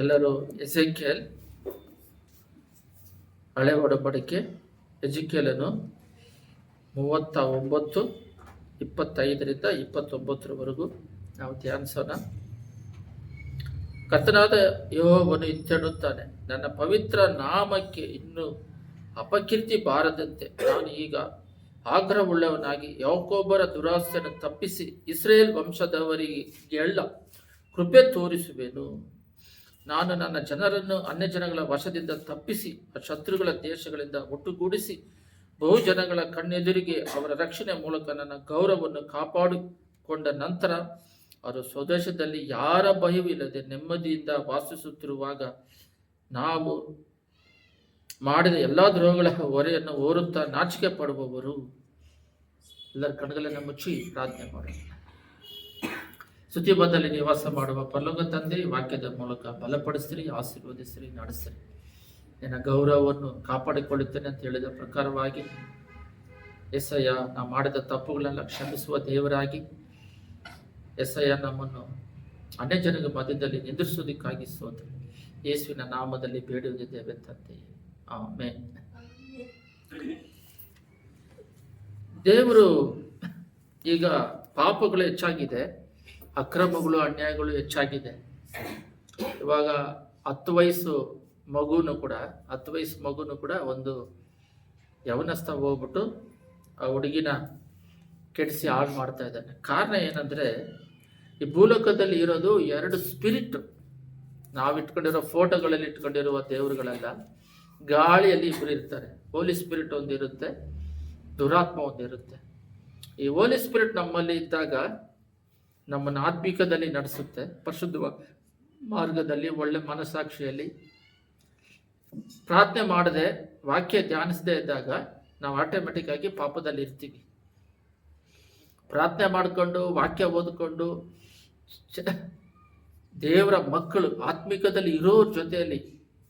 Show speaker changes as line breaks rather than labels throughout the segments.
ಎಲ್ಲರೂ ಎಸೆಕಿಯಲ್ ಹಳೆ ಒಡಂಬಡಿಕೆ ಎಜಿಕೆಲನ್ನು ಮೂವತ್ತ ಒಂಬತ್ತು ಇಪ್ಪತ್ತೈದರಿಂದ ಇಪ್ಪತ್ತೊಂಬತ್ತರವರೆಗೂ ನಾವು ಧ್ಯಾನಿಸೋಣ. ಕರ್ತನಾದ ಯೋಹವನ್ನು ಇತ್ತೇಳುತ್ತಾನೆ ನನ್ನ ಪವಿತ್ರ ನಾಮಕ್ಕೆ ಇನ್ನು ಅಪಕೀರ್ತಿ ಬಾರದಂತೆ ನಾನು ಈಗ ಆಗ್ರಹವುಳ್ಳವನಾಗಿ ಯಾಕೋಬರ ದುರಾಸೆಯನ್ನು ತಪ್ಪಿಸಿ ಇಸ್ರೇಲ್ ವಂಶದವರಿಗೆ ಎಲ್ಲ ಕೃಪೆ ತೋರಿಸುವೆನು. ನಾನು ನನ್ನ ಜನರನ್ನು ಅನ್ಯ ಜನಗಳ ವಶದಿಂದ ತಪ್ಪಿಸಿ, ಶತ್ರುಗಳ ದೇಶಗಳಿಂದ ಒಟ್ಟುಗೂಡಿಸಿ, ಬಹುಜನಗಳ ಕಣ್ಣೆದುರಿಗೆ ಅವರ ರಕ್ಷಣೆ ಮೂಲಕ ನನ್ನ ಗೌರವವನ್ನು ಕಾಪಾಡಿಕೊಂಡ ನಂತರ ಅವರು ಸ್ವದೇಶದಲ್ಲಿ ಯಾರ ಭಯವಿಲ್ಲದೆ ನೆಮ್ಮದಿಯಿಂದ ವಾಸಿಸುತ್ತಿರುವಾಗ ನಾವು ಮಾಡಿದ ಎಲ್ಲ ದ್ರೋಹಗಳ ಹೊರೆಯನ್ನು ಓರುತ್ತಾ ನಾಚಿಕೆ ಪಡುವವರು. ಎಲ್ಲರ ಕಣಗಳನ್ನ ಮುಚ್ಚಿ ಪ್ರಾರ್ಥನೆ ಮಾಡೋಣ. ಸ್ತುತಿಬದ್ಧಲ್ಲಿ ನಿವಾಸ ಮಾಡುವ ಪರಲೋಕ ತಂದೆ ವಾಕ್ಯದ ಮೂಲಕ ಬಲಪಡಿಸ್ರಿ, ಆಶೀರ್ವದಿಸ್ರಿ, ನಡೆಸ್ರಿ. ನಿನ್ನ ಗೌರವವನ್ನು ಕಾಪಾಡಿಕೊಳ್ಳುತ್ತೇನೆ ಅಂತ ಹೇಳಿದ ಪ್ರಕಾರವಾಗಿ ಎಸ್ಐಯ ನಾ ಮಾಡಿದ ತಪ್ಪುಗಳನ್ನೆಲ್ಲ ಕ್ಷಮಿಸುವ ದೇವರಾಗಿ ಎಸ್ಐಯ ನಮ್ಮನ್ನು ಅನೇಕ ಜನರ ಮಧ್ಯದಲ್ಲಿ ನಿಂದಿರಿಸೋದಕ್ಕಾಗಿ ಸೋತ ಯೇಸುವಿನ ನಾಮದಲ್ಲಿ ಬೇಡುವುದಿದ್ದೇವೆ ತಂದೆ. ಆಮೇನ್. ದೇವರು ಈಗ ಪಾಪಗಳು ಹೆಚ್ಚಾಗಿದೆ. ಅಕ್ರಮಗಳು, ಅನ್ಯಾಯಗಳು ಹೆಚ್ಚಾಗಿದೆ. ಇವಾಗ ಹತ್ತು ವಯಸ್ಸು ಮಗುನು ಕೂಡ, ಹತ್ತು ವಯಸ್ಸು ಮಗುನು ಕೂಡ ಒಂದು ಯವನಸ್ಥ ಹೋಗ್ಬಿಟ್ಟು ಆ ಹುಡುಗಿನ ಕೆಡಿಸಿ ಹಾಳು ಮಾಡ್ತಾ ಇದ್ದಾನೆ. ಕಾರಣ ಏನಂದ್ರೆ, ಈ ಭೂಲೋಕದಲ್ಲಿ ಇರೋದು ಎರಡು ಸ್ಪಿರಿಟ್ ನಾವು ಇಟ್ಕೊಂಡಿರೋ ಫೋಟೋಗಳಲ್ಲಿ ಇಟ್ಕೊಂಡಿರುವ ದೇವರುಗಳೆಲ್ಲ ಗಾಳಿಯಲ್ಲಿ ಇಬ್ಬರು ಇರ್ತಾರೆ. ಹೋಲಿ ಸ್ಪಿರಿಟ್ ಒಂದಿರುತ್ತೆ, ದುರಾತ್ಮ ಒಂದಿರುತ್ತೆ. ಈ ಹೋಲಿ ಸ್ಪಿರಿಟ್ ನಮ್ಮಲ್ಲಿ ಇದ್ದಾಗ ನಮ್ಮನ್ನು ಆತ್ಮಿಕದಲ್ಲಿ ನಡೆಸುತ್ತೆ. ಪರಿಶುದ್ಧ ಮಾರ್ಗದಲ್ಲಿ, ಒಳ್ಳೆ ಮನಸ್ಸಾಕ್ಷಿಯಲ್ಲಿ. ಪ್ರಾರ್ಥನೆ ಮಾಡದೆ, ವಾಕ್ಯ ಧ್ಯಾನಿಸದೇ ಇದ್ದಾಗ ನಾವು ಆಟೋಮೆಟಿಕ್ ಆಗಿ ಪಾಪದಲ್ಲಿ ಇರ್ತೀವಿ. ಪ್ರಾರ್ಥನೆ ಮಾಡಿಕೊಂಡು, ವಾಕ್ಯ ಓದಿಕೊಂಡು ದೇವರ ಮಕ್ಕಳು ಆತ್ಮಿಕದಲ್ಲಿ ಇರೋರ ಜೊತೆಯಲ್ಲಿ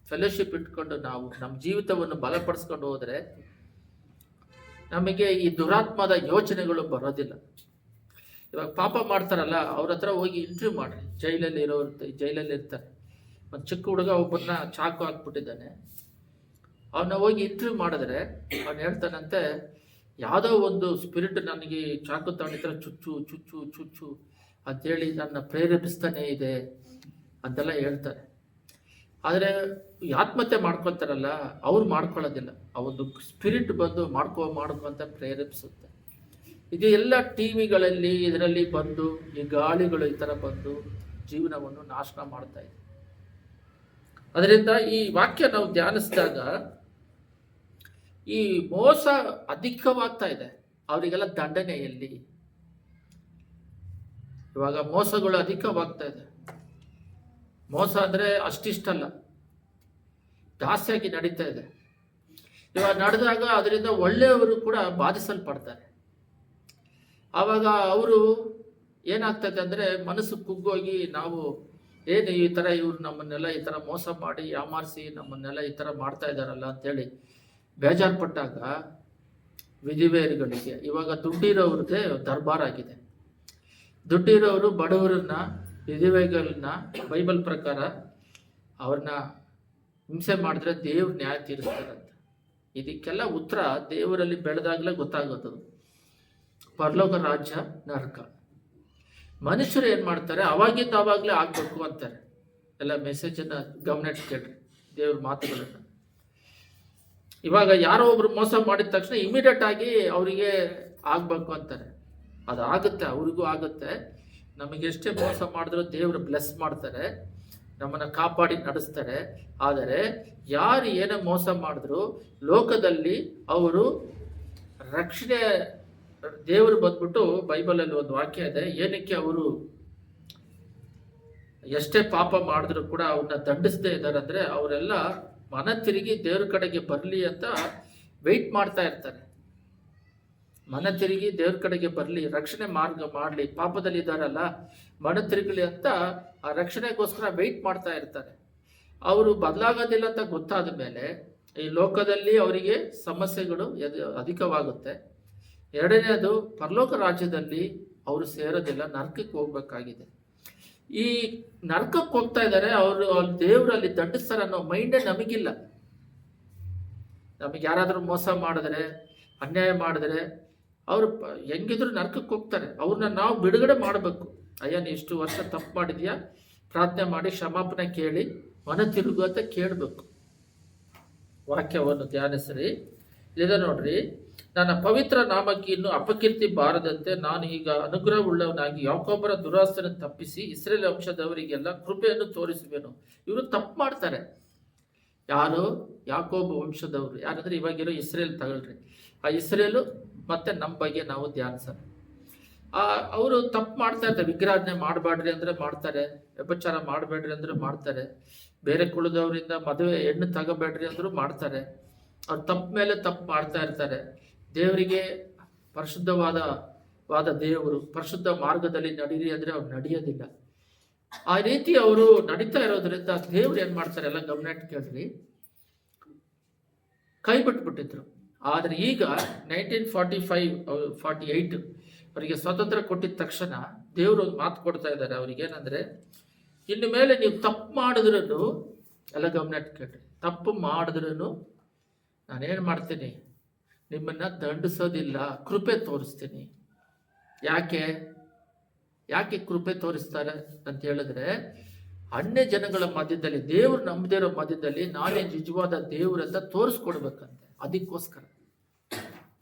ಫೆಲೋಶಿಪ್ ಇಟ್ಕೊಂಡು ನಾವು ನಮ್ಮ ಜೀವಿತವನ್ನು ಬಲಪಡಿಸ್ಕೊಂಡು ಹೋದರೆ ನಮಗೆ ಈ ದುರಾತ್ಮದ ಯೋಚನೆಗಳು ಬರೋದಿಲ್ಲ. ಇವಾಗ ಪಾಪ ಮಾಡ್ತಾರಲ್ಲ, ಅವ್ರ ಹತ್ರ ಹೋಗಿ ಇಂಟ್ರ್ಯೂ ಮಾಡ್ರಿ. ಜೈಲಲ್ಲಿ ಇರೋರು ಜೈಲಲ್ಲಿ ಇರ್ತಾರೆ. ಒಂದು ಚಿಕ್ಕ ಹುಡುಗ ಒಬ್ಬರನ್ನ ಚಾಕು ಹಾಕ್ಬಿಟ್ಟಿದ್ದಾನೆ. ಅವನ್ನ ಹೋಗಿ ಇಂಟ್ರ್ಯೂ ಮಾಡಿದ್ರೆ ಅವ್ನು ಹೇಳ್ತಾನಂತೆ, ಯಾವುದೋ ಒಂದು ಸ್ಪಿರಿಟ್ ನನಗೆ ಚಾಕು ತಗೊಂಡಿದ್ರೆ ಚುಚ್ಚು ಚುಚ್ಚು ಚುಚ್ಚು ಅಂತೇಳಿ ನನ್ನ ಪ್ರೇರೇಪಿಸ್ತಾನೆ ಇದೆ ಅಂತೆಲ್ಲ ಹೇಳ್ತಾರೆ. ಆದರೆ ಆತ್ಮಹತ್ಯೆ ಮಾಡ್ಕೊತಾರಲ್ಲ ಅವ್ರು ಮಾಡ್ಕೊಳ್ಳೋದಿಲ್ಲ. ಆ ಒಂದು ಸ್ಪಿರಿಟ್ ಬಂದು ಮಾಡ್ಕೋ ಮಾಡ್ಕೊ ಅಂತ ಪ್ರೇರೇಪಿಸುತ್ತೆ. ಇದು ಎಲ್ಲ ಟಿ ವಿಗಳಲ್ಲಿ ಇದರಲ್ಲಿ ಬಂದು, ಈ ಗಾಳಿಗಳು ಈ ಥರ ಬಂದು ಜೀವನವನ್ನು ನಾಶನ ಮಾಡ್ತಾ ಇದೆ. ಅದರಿಂದ ಈ ವಾಕ್ಯ ನಾವು ಧ್ಯಾನಿಸಿದಾಗ ಈ ಮೋಸ ಅಧಿಕವಾಗ್ತಾ ಇದೆ. ಅವರಿಗೆಲ್ಲ ದಂಡನೆ ಎಲ್ಲಿ ಇವಾಗ ಮೋಸಗಳು ಅಧಿಕವಾಗ್ತಾ ಇದೆ. ಮೋಸ ಅಂದರೆ ಅಷ್ಟಿಷ್ಟಲ್ಲ. ಜಾಸ್ತಿಯಾಗಿ ನಡೀತಾ ಇದೆ. ಇವಾಗ ನಡೆದಾಗ ಅದರಿಂದ ಒಳ್ಳೆಯವರು ಕೂಡ ಬಾಧಿಸಲ್ಪಡ್ತಾರೆ. ಆವಾಗ ಅವರು ಏನಾಗ್ತದೆ ಅಂದರೆ ಮನಸ್ಸು ಕುಗ್ಗೋಗಿ ನಾವು, ಏನು ಈ ಥರ ಇವ್ರು ನಮ್ಮನ್ನೆಲ್ಲ ಈ ಥರ ಮೋಸ ಮಾಡಿ ಯಾಮಾರಿಸಿ ನಮ್ಮನ್ನೆಲ್ಲ ಈ ಥರ ಮಾಡ್ತಾ ಇದ್ದಾರಲ್ಲ ಅಂತೇಳಿ ಬೇಜಾರು ಪಟ್ಟಾಗ ವಿಧಿವೇರಿಗಳಿಗೆ, ಇವಾಗ ದುಡ್ಡಿರೋವ್ರದ್ದೇ ದರ್ಬಾರ್ ಆಗಿದೆ. ದುಡ್ಡಿರೋರು ಬಡವರನ್ನ ವಿಧಿವೆಗಳನ್ನ ಬೈಬಲ್ ಪ್ರಕಾರ ಅವ್ರನ್ನ ಹಿಂಸೆ ಮಾಡಿದ್ರೆ ದೇವ್ರ ನ್ಯಾಯ ತೀರಿಸ್ತಾರಂತ. ಇದಕ್ಕೆಲ್ಲ ಉತ್ತರ ದೇವರಲ್ಲಿ ಬೆಳೆದಾಗಲೇ ಗೊತ್ತಾಗೋದು. ಪರಲೋಕ ರಾಜ್ಯ ನರಕ. ಮನುಷ್ಯರು ಏನು ಮಾಡ್ತಾರೆ? ಅವಾಗಿಂದ ಅವಾಗಲೇ ಆಗ್ಬೇಕು ಅಂತಾರೆ. ಎಲ್ಲ ಮೆಸೇಜನ್ನು ಗಮನ ಇಟ್ಕೊಳ್ರಿ ದೇವ್ರ ಮಾತುಗಳನ್ನು. ಇವಾಗ ಯಾರೋ ಒಬ್ರು ಮೋಸ ಮಾಡಿದ ತಕ್ಷಣ ಇಮಿಡಿಯೇಟ್ ಆಗಿ ಅವರಿಗೆ ಆಗ್ಬೇಕು ಅಂತಾರೆ. ಅದು ಆಗುತ್ತೆ ಅವ್ರಿಗೂ ಆಗುತ್ತೆ. ನಮಗೆ ಎಷ್ಟೇ ಮೋಸ ಮಾಡಿದ್ರು ದೇವರು ಬ್ಲೆಸ್ ಮಾಡ್ತಾರೆ. ನಮ್ಮನ್ನು ಕಾಪಾಡಿ ನಡೆಸ್ತಾರೆ. ಆದರೆ ಯಾರು ಏನೇ ಮೋಸ ಮಾಡಿದ್ರು, ಲೋಕದಲ್ಲಿ ಅವರು ರಕ್ಷಣೆ ದೇವರು ಬಂದ್ಬಿಟ್ಟು ಬೈಬಲಲ್ಲಿ ಒಂದು ವಾಕ್ಯ ಇದೆ. ಏನಕ್ಕೆ ಅವರು ಎಷ್ಟೇ ಪಾಪ ಮಾಡಿದ್ರು ಕೂಡ ಅವ್ರನ್ನ ದಂಡಿಸದೇ ಇದ್ದಾರೆ ಅಂದರೆ ಅವರೆಲ್ಲ ಮನ ತಿರುಗಿ ದೇವ್ರ ಕಡೆಗೆ ಬರಲಿ ಅಂತ ವೆಯ್ಟ್ ಮಾಡ್ತಾ ಇರ್ತಾರೆ. ಮನ ತಿರುಗಿ ದೇವ್ರ ಕಡೆಗೆ ಬರಲಿ, ರಕ್ಷಣೆ ಮಾರ್ಗ ಮಾಡಲಿ, ಪಾಪದಲ್ಲಿ ಇದ್ದಾರಲ್ಲ ಮನ ತಿರುಗಲಿ ಅಂತ ಆ ರಕ್ಷಣೆಗೋಸ್ಕರ ವೆಯ್ಟ್ ಮಾಡ್ತಾ ಇರ್ತಾರೆ. ಅವರು ಬದಲಾಗೋದಿಲ್ಲ ಅಂತ ಗೊತ್ತಾದ ಮೇಲೆ ಈ ಲೋಕದಲ್ಲಿ ಅವರಿಗೆ ಸಮಸ್ಯೆಗಳು ಅಧಿಕವಾಗುತ್ತೆ. ಎರಡನೇದು ಪರಲೋಕ ರಾಜ್ಯದಲ್ಲಿ ಅವರು ಸೇರೋದಿಲ್ಲ ನರಕಕ್ಕೆ ಹೋಗ್ಬೇಕಾಗಿದೆ. ಈ ನರಕಕ್ಕೆ ಹೋಗ್ತಾ ಇದ್ದಾರೆ, ಅವರು ದೇವರಲ್ಲಿ ದಂಡಿಸ್ತಾರ ಅನ್ನೋ ಮೈಂಡೇ ನಮಗಿಲ್ಲ. ನಮಗೆ ಯಾರಾದರೂ ಮೋಸ ಮಾಡಿದ್ರೆ, ಅನ್ಯಾಯ ಮಾಡಿದ್ರೆ, ಅವರು ಹೆಂಗಿದ್ರು ನರಕಕ್ಕೆ ಹೋಗ್ತಾರೆ. ಅವ್ರನ್ನ ನಾವು ಬಿಡುಗಡೆ ಮಾಡಬೇಕು. ಅಯ್ಯ, ನೀ ಇಷ್ಟು ವರ್ಷ ತಪ್ಪು ಮಾಡಿದ್ಯಾ? ಪ್ರಾರ್ಥನೆ ಮಾಡಿ, ಕ್ಷಮಾಪಣೆ ಕೇಳಿ, ಮನ ತಿರುಗು ಅಂತ ಕೇಳಬೇಕು. ವಾಕ್ಯವನ್ನು ಧ್ಯಾನಿಸ್ರಿ. ಇದೆ ನೋಡ್ರಿ ನನ್ನ ಪವಿತ್ರ ನಾಮಕ್ಕೆ ಇನ್ನು ಅಪಕೀರ್ತಿ ಬಾರದಂತೆ ನಾನು ಈಗ ಅನುಗ್ರಹವುಳ್ಳವನಾಗಿ ಯಾಕೊಬ್ಬರ ದುರಾಸನ ತಪ್ಪಿಸಿ ಇಸ್ರೇಲ್ ವಂಶದವರಿಗೆಲ್ಲ ಕೃಪೆಯನ್ನು ತೋರಿಸುವೆನು. ಇವರು ತಪ್ಪು ಮಾಡ್ತಾರೆ. ಯಾರು? ಯಾಕೋಬ ವಂಶದವರು. ಯಾರಂದ್ರೆ ಇವಾಗಿರೋ ಇಸ್ರೇಲ್ ತಗೊಳ್ರಿ. ಆ ಇಸ್ರೇಲು ಮತ್ತೆ ನಮ್ಮ ಬಗ್ಗೆ ನಾವು ಧ್ಯಾನಿಸೋಣ. ಆ, ಅವರು ತಪ್ಪು ಮಾಡ್ತಾ ಇರ್ತಾರೆ ವಿಗ್ರಹಣೆ ಮಾಡಬೇಡ್ರಿ ಅಂದ್ರೆ ಮಾಡ್ತಾರೆ. ವ್ಯಪಚಾರ ಮಾಡಬೇಡ್ರಿ ಅಂದ್ರೆ ಮಾಡ್ತಾರೆ. ಬೇರೆ ಕುಳದವರಿಂದ ಮದುವೆ ಹೆಣ್ಣು ತಗೋಬೇಡ್ರಿ ಅಂದ್ರೂ ಮಾಡ್ತಾರೆ. ಅವ್ರು ತಪ್ಪು ಮೇಲೆ ತಪ್ಪು ಮಾಡ್ತಾ ಇರ್ತಾರೆ. ದೇವರಿಗೆ ಪರಿಶುದ್ಧವಾದ, ವಾದ ದೇವರು ಪರಿಶುದ್ಧ ಮಾರ್ಗದಲ್ಲಿ ನಡೀರಿ ಅಂದ್ರೆ ಅವ್ರು ನಡೆಯೋದಿಲ್ಲ. ಆ ರೀತಿ ಅವರು ನಡೀತಾ ಇರೋದ್ರಿಂದ ದೇವ್ರು ಏನ್ ಮಾಡ್ತಾರೆ ಎಲ್ಲ ಗಮನ ಕೇಳ್ರಿ. ಕೈ ಬಿಟ್ಬಿಟ್ಟಿದ್ರು. ಆದರೆ ಈಗ nineteen forty five forty eight ಅವರಿಗೆ ಸ್ವಾತಂತ್ರ್ಯ ಕೊಟ್ಟಿದ ತಕ್ಷಣ ದೇವರು ಮಾತು ಕೊಡ್ತಾ ಇದ್ದಾರೆ ಅವ್ರಿಗೆ ಏನಂದ್ರೆ, ಇನ್ನು ಮೇಲೆ ನೀವು ತಪ್ಪು ಮಾಡಿದ್ರೂ ಎಲ್ಲ ಗಮನ ಕೇಳ್ರಿ. ತಪ್ಪು ಮಾಡಿದ್ರೂ ನಾನೇನು ಮಾಡ್ತೀನಿ? ನಿಮ್ಮನ್ನ ದಂಡಿಸೋದಿಲ್ಲ, ಕೃಪೆ ತೋರಿಸ್ತೀನಿ. ಯಾಕೆ? ಯಾಕೆ ಕೃಪೆ ತೋರಿಸ್ತಾರೆ ಅಂತ ಹೇಳಿದ್ರೆ, ಅನ್ಯ ಜನಗಳ ಮಧ್ಯದಲ್ಲಿ, ದೇವ್ರು ನಂಬದೇ ಇರೋ ಮಧ್ಯದಲ್ಲಿ ನಾನೇ ನಿಜವಾದ ದೇವ್ರಂತ ತೋರಿಸ್ಕೊಡ್ಬೇಕಂತೆ. ಅದಕ್ಕೋಸ್ಕರ.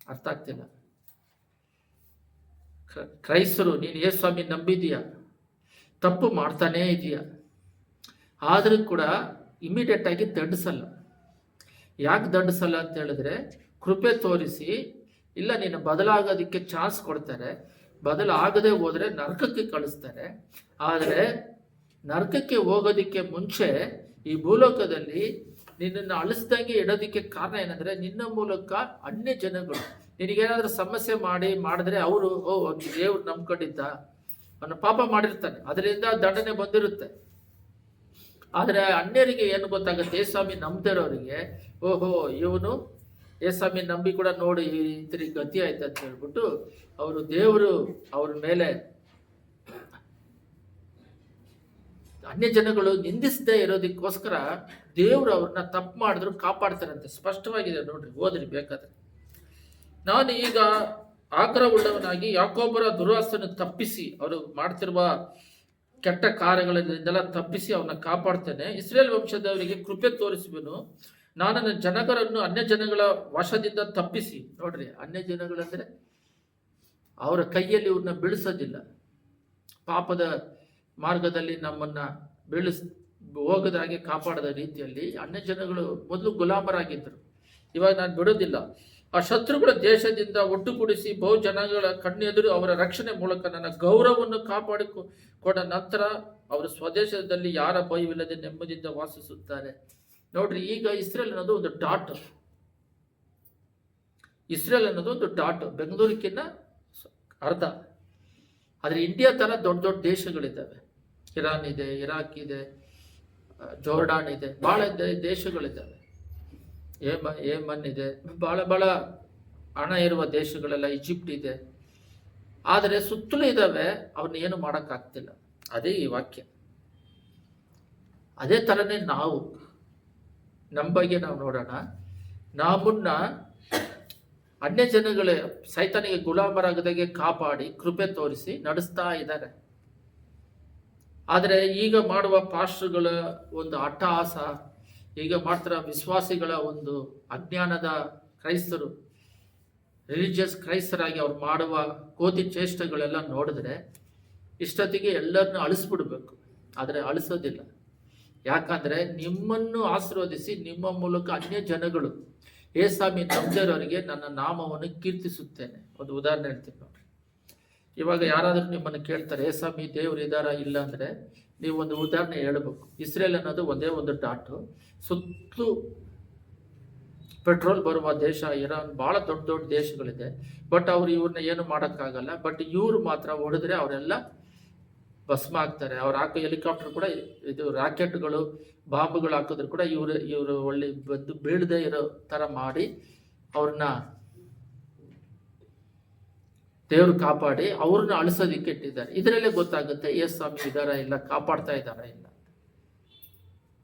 ಅರ್ಥ ಆಗ್ತಿಲ್ಲ? ಕ್ರ- ಕ್ರೈಸ್ತರು, ನೀನು ಏ ಸ್ವಾಮಿ ನಂಬಿದೀಯ ತಪ್ಪು ಮಾಡ್ತಾನೇ ಇದೀಯ? ಆದರೂ ಕೂಡ ಇಮಿಡಿಯೇಟ್ ಆಗಿ ದಂಡಿಸಲ್ಲ. ಯಾಕೆ ದಂಡಿಸಲ್ಲ ಅಂತ ಹೇಳಿದ್ರೆ ಕೃಪೆ ತೋರಿಸಿ, ಇಲ್ಲ ನೀನು ಬದಲಾಗೋದಕ್ಕೆ ಚಾನ್ಸ್ ಕೊಡ್ತಾರೆ, ಬದಲಾಗದೆ ಹೋದರೆ ನರಕಕ್ಕೆ ಕಳಿಸ್ತಾರೆ. ಆದರೆ ನರಕಕ್ಕೆ ಹೋಗೋದಕ್ಕೆ ಮುಂಚೆ ಈ ಭೂಲೋಕದಲ್ಲಿ ನಿನ್ನನ್ನು ಅಳಿಸ್ದಂಗೆ ಇಡೋದಕ್ಕೆ ಕಾರಣ ಏನಂದರೆ ನಿನ್ನ ಮೂಲಕ ಅನ್ಯ ಜನಗಳು, ನಿನಗೇನಾದರೂ ಸಮಸ್ಯೆ ಮಾಡಿ ಮಾಡಿದ್ರೆ ಅವರು, ಓ ದೇವ್ರು ನಂಬ್ಕೊಂಡಿದ್ದ ಅವನ ಪಾಪ ಮಾಡಿರ್ತಾನೆ, ಅದರಿಂದ ದಂಡನೆ ಬಂದಿರುತ್ತೆ. ಆದರೆ ಅನ್ಯರಿಗೆ ಏನು ಗೊತ್ತಾಗುತ್ತೆ ಸ್ವಾಮಿ ನಂಬ್ದಿರೋರಿಗೆ ಓಹೋ, ಇವನು ಏಸ್ವಾಮಿ ನಂಬಿ ಕೂಡ ನೋಡಿ ಇಂತರಿ ಗತಿ ಆಯ್ತು ಅಂತ ಹೇಳ್ಬಿಟ್ಟು ಅವರು ದೇವರು ಅವ್ರ ಮೇಲೆ ಅನ್ಯ ಜನಗಳು ನಿಂದಿಸದೇ ಇರೋದಕ್ಕೋಸ್ಕರ ದೇವರು ಅವ್ರನ್ನ ತಪ್ಪು ಮಾಡಿದ್ರು ಕಾಪಾಡ್ತಾರಂತೆ ಸ್ಪಷ್ಟವಾಗಿದೆ ನೋಡ್ರಿ, ಓದ್ರಿ ಬೇಕಾದ್ರೆ. ನಾನು ಈಗ ಆಗ್ರಹವುಳ್ಳವನಾಗಿ ಯಾಕೊಬ್ಬರ ದುರ್ವಾಸನ ತಪ್ಪಿಸಿ ಅವರು ಮಾಡ್ತಿರುವ ಕೆಟ್ಟ ಕಾರ್ಯಗಳಿಂದೆಲ್ಲ ತಪ್ಪಿಸಿ ಅವನ್ನ ಕಾಪಾಡ್ತೇನೆ. ಇಸ್ರೇಲ್ ವಂಶದವರಿಗೆ ಕೃಪೆ ತೋರಿಸುವೆನು. ನಾನು ನನ್ನ ಜನಕರನ್ನು ಅನ್ಯ ಜನಗಳ ವಶದಿಂದ ತಪ್ಪಿಸಿ. ನೋಡ್ರಿ ಅನ್ಯ ಜನಗಳಂದ್ರೆ ಅವರ ಕೈಯಲ್ಲಿ ಇವ್ರನ್ನ ಬೀಳಿಸೋದಿಲ್ಲ. ಪಾಪದ ಮಾರ್ಗದಲ್ಲಿ ನಮ್ಮನ್ನ ಬೀಳಿಸ್, ಹೋಗದ ಹಾಗೆ ಕಾಪಾಡದ ರೀತಿಯಲ್ಲಿ ಅನ್ಯ ಜನಗಳು ಮೊದಲು ಗುಲಾಮರಾಗಿದ್ದರು. ಇವಾಗ ನಾನು ಬಿಡೋದಿಲ್ಲ. ಆ ಶತ್ರುಗಳ ದೇಶದಿಂದ ಒಟ್ಟುಗೂಡಿಸಿ ಬಹು ಜನಗಳ ಕಣ್ಣೆದುರು ಅವರ ರಕ್ಷಣೆ ಮೂಲಕ ನನ್ನ ಗೌರವವನ್ನು ಕಾಪಾಡಿಕೊ, ಕೊಡ ನಂತರ ಅವರು ಸ್ವದೇಶದಲ್ಲಿ ಯಾರ ಭಯವಿಲ್ಲದೆ ನೆಮ್ಮದಿಯಿಂದ ವಾಸಿಸುತ್ತಾರೆ. ನೋಡ್ರಿ, ಈಗ ಇಸ್ರೇಲ್ ಅನ್ನೋದು ಒಂದು ಡಾಟ್ ಇಸ್ರೇಲ್ ಅನ್ನೋದು ಒಂದು ಡಾಟ್ ಬೆಂಗಳೂರಿಗಿನ್ನ ಅರ್ಧ. ಆದರೆ ಇಂಡಿಯಾ ಥರ ದೊಡ್ಡ ದೊಡ್ಡ ದೇಶಗಳಿದ್ದಾವೆ. ಇರಾನ್ ಇದೆ, ಇರಾಕ್ ಇದೆ ಜೋರ್ಡಾನ್ ಇದೆ ಭಾಳ ದೇಶಗಳಿದ್ದಾವೆ. ಏಮ ಏಮನ್ ಇದೆ ಭಾಳ ಭಾಳ ಹಣ ಇರುವ ದೇಶಗಳೆಲ್ಲ ಈಜಿಪ್ಟ್ ಇದೆ. ಆದರೆ ಸುತ್ತಲೂ ಇದ್ದಾವೆ ಅವನ್ನ ಏನು ಮಾಡೋಕ್ಕಾಗ್ತಿಲ್ಲ. ಅದೇ ಈ ವಾಕ್ಯ. ಅದೇ ಥರನೇ ನಾವು. ನಮ್ಮ ಬಗ್ಗೆ ನಾವು ನೋಡೋಣ. ನಮ್ಮನ್ನ ಅನ್ಯ ಜನಗಳೇ ಸೈತಾನಿಗೆ ಗುಲಾಮರಾಗದಾಗೆ ಕಾಪಾಡಿ ಕೃಪೆ ತೋರಿಸಿ ನಡೆಸ್ತಾ ಇದ್ದಾರೆ. ಆದರೆ ಈಗ ಮಾಡುವ ಪಾಸ್ಟ್ರುಗಳ ಒಂದು ಅಟ್ಟಹಾಸ, ಈಗ ಮಾಡ್ತಾರ ವಿಶ್ವಾಸಿಗಳ ಒಂದು ಅಜ್ಞಾನದ ಕ್ರೈಸ್ತರು, ರಿಲಿಜಿಯಸ್ ಕ್ರೈಸ್ತರಾಗಿ ಅವ್ರು ಮಾಡುವ ಕೋತಿ ಚೇಷ್ಟೆಗಳೆಲ್ಲ ನೋಡಿದ್ರೆ ಇಷ್ಟೊತ್ತಿಗೆ ಎಲ್ಲರನ್ನು ಅಳಿಸ್ಬಿಡ್ಬೇಕು. ಆದರೆ ಅಳಿಸೋದಿಲ್ಲ. ಯಾಕಂದ್ರೆ ನಿಮ್ಮನ್ನು ಆಶೀರ್ವದಿಸಿ ನಿಮ್ಮ ಮೂಲಕ ಅನ್ಯ ಜನಗಳು ಏಸಾಮಿ ನಂಬದಿರೋರಿಗೆ ನನ್ನ ನಾಮವನ್ನು ಕೀರ್ತಿಸುತ್ತೇನೆ. ಒಂದು ಉದಾಹರಣೆ ಹೇಳ್ತೀನಿ ನೋಡ್ರಿ. ಇವಾಗ ಯಾರಾದರೂ ನಿಮ್ಮನ್ನು ಕೇಳ್ತಾರೆ, ಏಸಾಮಿ, ದೇವ್ರು ಇದಾರ ಇಲ್ಲ ಅಂದರೆ ನೀವು ಒಂದು ಉದಾಹರಣೆ ಹೇಳಬೇಕು. ಇಸ್ರೇಲ್ ಅನ್ನೋದು ಒಂದೇ ಒಂದು ಡಾಟು. ಸುತ್ತಲೂ ಪೆಟ್ರೋಲ್ ಬರುವ ದೇಶ, ಇರಾನ್ ಭಾಳ ದೊಡ್ಡ ದೊಡ್ಡ ದೇಶಗಳಿದೆ. ಬಟ್ ಅವ್ರು ಇವ್ರನ್ನ ಏನು ಮಾಡೋಕ್ಕಾಗಲ್ಲ. ಬಟ್ ಇವರು ಮಾತ್ರ ಹೊಡೆದ್ರೆ ಅವರೆಲ್ಲ ಭಸ್ಮ ಆಗ್ತಾರೆ ಅವ್ರು ಹಾಕೋ ಹೆಲಿಕಾಪ್ಟರ್ ಕೂಡ ಇದು ರಾಕೆಟ್ಗಳು, ಬಾಂಬ್ಗಳು ಹಾಕಿದ್ರು ಕೂಡ ಇವರು ಇವರು ಒಳ್ಳೆ ಬಂದು ಬೀಳದೆ ಇರೋ ಥರ ಮಾಡಿ ಅವ್ರನ್ನ ದೇವ್ರು ಕಾಪಾಡಿ ಅವ್ರನ್ನ ಅಳಿಸೋದಿಕ್ಕೆ ಇಟ್ಟಿದ್ದಾರೆ. ಇದರಲ್ಲೇ ಗೊತ್ತಾಗುತ್ತೆ ಎಸ್ ಸ್ವಾಮಿ ಇದಾರ ಇಲ್ಲ, ಕಾಪಾಡ್ತಾ ಇದ್ದಾರ ಇಲ್ಲ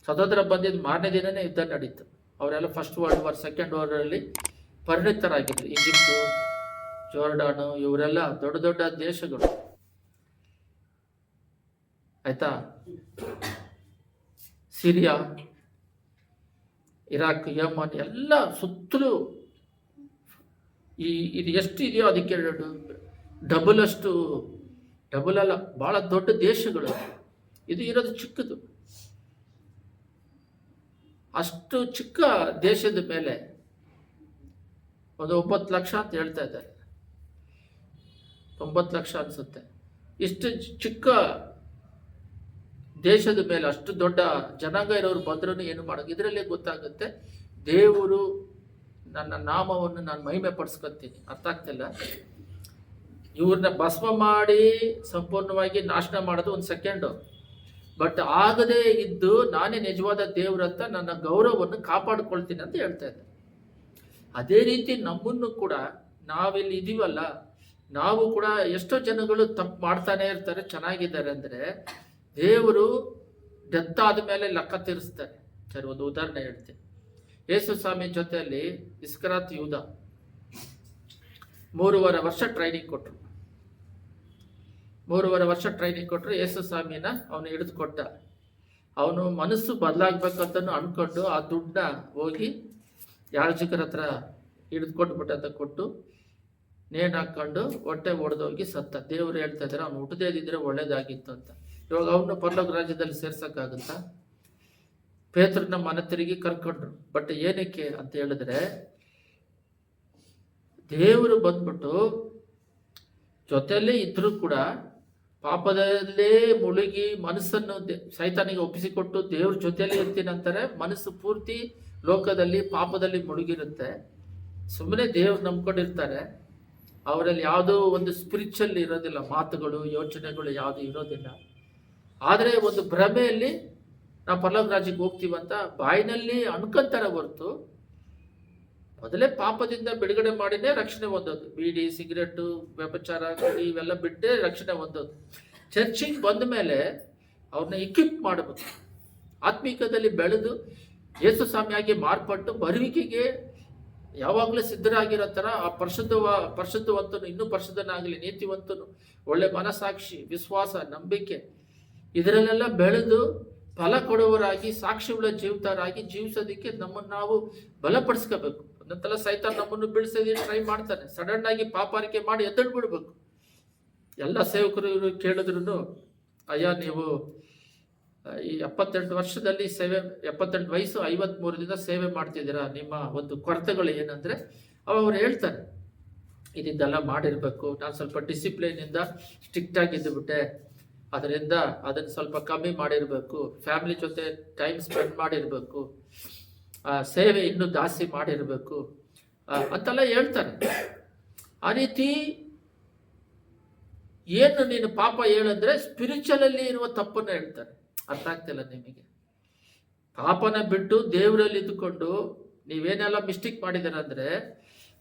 ಸ್ವತಂತ್ರ ಬಂದಿದ್ದ ಮಾರನೇ ದಿನನೇ ಯುದ್ಧ ನಡೀತು. ಅವರೆಲ್ಲ first world war second world ಅಲ್ಲಿ ಪರಿಣಿತರಾಗಿದ್ರು. ಈಜಿಪ್ಟು, ಜೋರ್ಡಾನು, ಇವರೆಲ್ಲ ದೊಡ್ಡ ದೊಡ್ಡ ದೇಶಗಳು. ಆಯ್ತಾ? ಸಿರಿಯಾ, ಇರಾಕ್, ಯಮನ್ ಎಲ್ಲ ಸುತ್ತಲೂ ಈ ಇದು ಎಷ್ಟು ಇದೆಯೋ ಅದಕ್ಕೆ ಡಬಲ್ ಅಷ್ಟು ಡಬಲ್ ಅಲ್ಲ ಭಾಳ ದೊಡ್ಡ ದೇಶಗಳು. ಇದು ಇರೋದು ಚಿಕ್ಕದು. ಅಷ್ಟು ಚಿಕ್ಕ ದೇಶದ ಮೇಲೆ ಒಂದು ಒಂಬತ್ತು ಲಕ್ಷ ಅಂತ ಹೇಳ್ತಾ ಇದ್ದಾರೆ. ಒಂಬತ್ತು ಲಕ್ಷ ಅನಿಸುತ್ತೆ. ಇಷ್ಟು ಚಿಕ್ಕ ದೇಶದ ಮೇಲೆ ಅಷ್ಟು ದೊಡ್ಡ ಜನಾಂಗ ಇರೋರು ಬಂದ್ರೂ ಏನು ಮಾಡೋದು? ಇದರಲ್ಲೇ ಗೊತ್ತಾಗುತ್ತೆ. ದೇವರು ನನ್ನ ನಾಮವನ್ನು ನಾನು ಮಹಿಮೆ ಪಡಿಸ್ಕೊತೀನಿ. ಅರ್ಥ ಆಗ್ತಿಲ್ಲ? ಇವ್ರನ್ನ ಭಸ್ಮ ಮಾಡಿ ಸಂಪೂರ್ಣವಾಗಿ ನಾಶನ ಮಾಡೋದು ಒಂದು ಸೆಕೆಂಡು ಬಟ್ ಆಗದೇ ಇದ್ದು ನಾನೇ ನಿಜವಾದ ದೇವರಂತ ನನ್ನ ಗೌರವವನ್ನು ಕಾಪಾಡಿಕೊಳ್ತೀನಿ ಅಂತ ಹೇಳ್ತಾ ಇದ್ದೆ. ಅದೇ ರೀತಿ ನಮ್ಮನ್ನು ಕೂಡ ನಾವೆಲ್ಲಿ ಇದೀವಲ್ಲ, ನಾವು ಕೂಡ ಎಷ್ಟೋ ಜನಗಳು ತಪ್ಪು ಮಾಡ್ತಾನೆ ಇರ್ತಾರೆ, ಚೆನ್ನಾಗಿದ್ದಾರೆ ಅಂದರೆ ದೇವರು ಡೆತ್ ಆದಮೇಲೆ ಲೆಕ್ಕ ತೀರಿಸ್ತಾರೆ. ಸರಿ, ಒಂದು ಉದಾಹರಣೆ ಹೇಳ್ತೀನಿ. ಯೇಸು ಸ್ವಾಮಿ ಜೊತೆಯಲ್ಲಿ ಇಸ್ಕರಾತ್ ಯೂದ ಮೂರುವರೆ ವರ್ಷ ಟ್ರೈನಿಂಗ್ ಕೊಟ್ಟರು ಮೂರುವರೆ ವರ್ಷ ಟ್ರೈನಿಂಗ್ ಕೊಟ್ಟರು ಯೇಸು ಸ್ವಾಮಿನ ಅವನು ಹಿಡಿದು ಕೊಟ್ಟ ಅವನು ಮನಸ್ಸು ಬದಲಾಗಬೇಕಂತನೂ ಅಂದ್ಕೊಂಡು ಆ ದುಡ್ಡನ್ನ ಹೋಗಿ ಯಾಜಕರ ಹತ್ರ ಹಿಡಿದು ಅಂತ ಕೊಟ್ಟು ನೇಣು ಹಾಕ್ಕೊಂಡು ಹೊಟ್ಟೆ ಒಡೆದೋಗಿ ಸತ್ತ. ದೇವರು ಹೇಳ್ತಾ ಇದ್ದಾರೆ, ಅವ್ನು ಹುಟ್ಟದೇ ಇದ್ದಿದ್ರೆ ಒಳ್ಳೇದಾಗಿತ್ತು ಅಂತ. ಇವಾಗ ಅವನು ಪರ್ಲೋಕ ರಾಜ್ಯದಲ್ಲಿ ಸೇರ್ಸಕ್ಕಾಗುತ್ತಾ? ಪೇತ್ರನ ಮನೆ ತಿರುಗಿ ಕರ್ಕೊಂಡ್ರು. ಬಟ್ ಏನಕ್ಕೆ ಅಂತ ಹೇಳಿದ್ರೆ, ದೇವರು ಬಂದ್ಬಿಟ್ಟು ಜೊತೆಯಲ್ಲೇ ಇದ್ರೂ ಕೂಡ ಪಾಪದಲ್ಲೇ ಮುಳುಗಿ ಮನಸ್ಸನ್ನು ಸೈತಾನಿಗೆ ಒಪ್ಪಿಸಿಕೊಟ್ಟು ದೇವ್ರ ಜೊತೆಯಲ್ಲಿ ಇರ್ತೀನಿ ಅಂತಾರೆ. ಮನಸ್ಸು ಪೂರ್ತಿ ಲೋಕದಲ್ಲಿ, ಪಾಪದಲ್ಲಿ ಮುಳುಗಿರುತ್ತೆ. ಸುಮ್ಮನೆ ದೇವ್ರು ನಂಬ್ಕೊಂಡಿರ್ತಾರೆ. ಅವರಲ್ಲಿ ಯಾವುದೋ ಒಂದು ಸ್ಪಿರಿಚುವಲ್ ಇರೋದಿಲ್ಲ. ಮಾತುಗಳು, ಯೋಚನೆಗಳು ಯಾವುದು ಇರೋದಿಲ್ಲ. ಆದರೆ ಒಂದು ಭ್ರಮೆಯಲ್ಲಿ ನಾವು ಪಲ್ಲವ ರಾಜ್ಯಕ್ಕೆ ಹೋಗ್ತೀವಂತ ಬಾಯಿನಲ್ಲಿ ಅನ್ಕೊಂತಾರೆ ಹೊರತು ಮೊದಲೇ ಪಾಪದಿಂದ ಬಿಡುಗಡೆ ಮಾಡಿನೇ ರಕ್ಷಣೆ ಹೊಂದೋದು. ಬೀಡಿ ಸಿಗರೆಟ್ಟು ವ್ಯಪಚಾರ ಕುಡಿ ಇವೆಲ್ಲ ಬಿಟ್ಟೇ ರಕ್ಷಣೆ ಹೊಂದೋದು. ಚರ್ಚಿಗೆ ಬಂದ ಮೇಲೆ ಅವ್ರನ್ನ ಇಕ್ವಿಪ್ ಮಾಡಬೇಕು. ಆತ್ಮೀಕದಲ್ಲಿ ಬೆಳೆದು ಯೇಸು ಸ್ವಾಮಿಯಾಗಿ ಮಾರ್ಪಟ್ಟು ಬರುವಿಕೆಗೆ ಯಾವಾಗಲೂ ಸಿದ್ಧರಾಗಿರೋ ಥರ ಆ ಪರಿಶುದ್ಧವ, ಪರಿಶುದ್ಧವಂತನು, ಇನ್ನೂ ಪರಿಶುದ್ಧನಾಗಲಿ, ನೀತಿವಂತನು, ಒಳ್ಳೆ ಮನಸಾಕ್ಷಿ ವಿಶ್ವಾಸ, ನಂಬಿಕೆ ಇದರಲ್ಲೆಲ್ಲ ಬೆಳೆದು ಫಲ ಕೊಡುವರಾಗಿ ಸಾಕ್ಷಿಗಳ ಜೀವಿತರಾಗಿ ಜೀವಿಸೋದಕ್ಕೆ ನಮ್ಮನ್ನು ನಾವು ಬಲಪಡಿಸ್ಕೋಬೇಕು. ಒಂದೊಂದ್ಸಲ ಸಹಿತ ನಮ್ಮನ್ನು ಬೀಳ್ಸೋದಕ್ಕೆ ಟ್ರೈ ಮಾಡ್ತಾನೆ. ಸಡನ್ ಆಗಿ ಪಾಪಾರಿಕೆ ಮಾಡಿ ಎದ್ದಳು ಬಿಡ್ಬೇಕು. ಎಲ್ಲ ಸೇವಕರು ಇವರು ಕೇಳಿದ್ರು ಅಯ್ಯ, ನೀವು ಈ ಎಪ್ಪತ್ತೆಂಟು ವರ್ಷದಲ್ಲಿ ಸೇವೆ, ಎಪ್ಪತ್ತೆಂಟು ವಯಸ್ಸು ದಿನ ಸೇವೆ ಮಾಡ್ತಿದ್ದೀರಾ? ನಿಮ್ಮ ಒಂದು ಕೊರತೆಗಳು ಏನಂದ್ರೆ ಅವ ಅವ್ರು ಹೇಳ್ತಾರೆ ಇದೆಲ್ಲ ಮಾಡಿರಬೇಕು. ನಾನು ಸ್ವಲ್ಪ ಡಿಸಿಪ್ಲಿನಿಂದ ಸ್ಟ್ರಿಕ್ಟ್ ಆಗಿದ್ದುಬಿಟ್ಟೆ ಅದರಿಂದ ಅದನ್ನು ಸ್ವಲ್ಪ ಕಮ್ಮಿ ಮಾಡಿರಬೇಕು ಫ್ಯಾಮಿಲಿ ಜೊತೆ ಟೈಮ್ ಸ್ಪೆಂಡ್ ಮಾಡಿರಬೇಕು ಸೇವೆ ಇನ್ನೂ ಜಾಸ್ತಿ ಮಾಡಿರಬೇಕು ಅಂತೆಲ್ಲ ಹೇಳ್ತಾರೆ. ಆ ರೀತಿ ಏನು ನೀನು ಪಾಪ ಹೇಳಂದ್ರೆ ಸ್ಪಿರಿಚುವಲಲ್ಲಿ ಇರುವ ತಪ್ಪನ್ನು ಹೇಳ್ತಾರೆ. ಅರ್ಥ ಆಗ್ತಿಲ್ಲ ನಿಮಗೆ? ಪಾಪನ ಬಿಟ್ಟು ದೇವರಲ್ಲಿ ಇದ್ದುಕೊಂಡು ನೀವೇನೆಲ್ಲ ಮಿಸ್ಟೇಕ್ ಅಂದ್ರೆ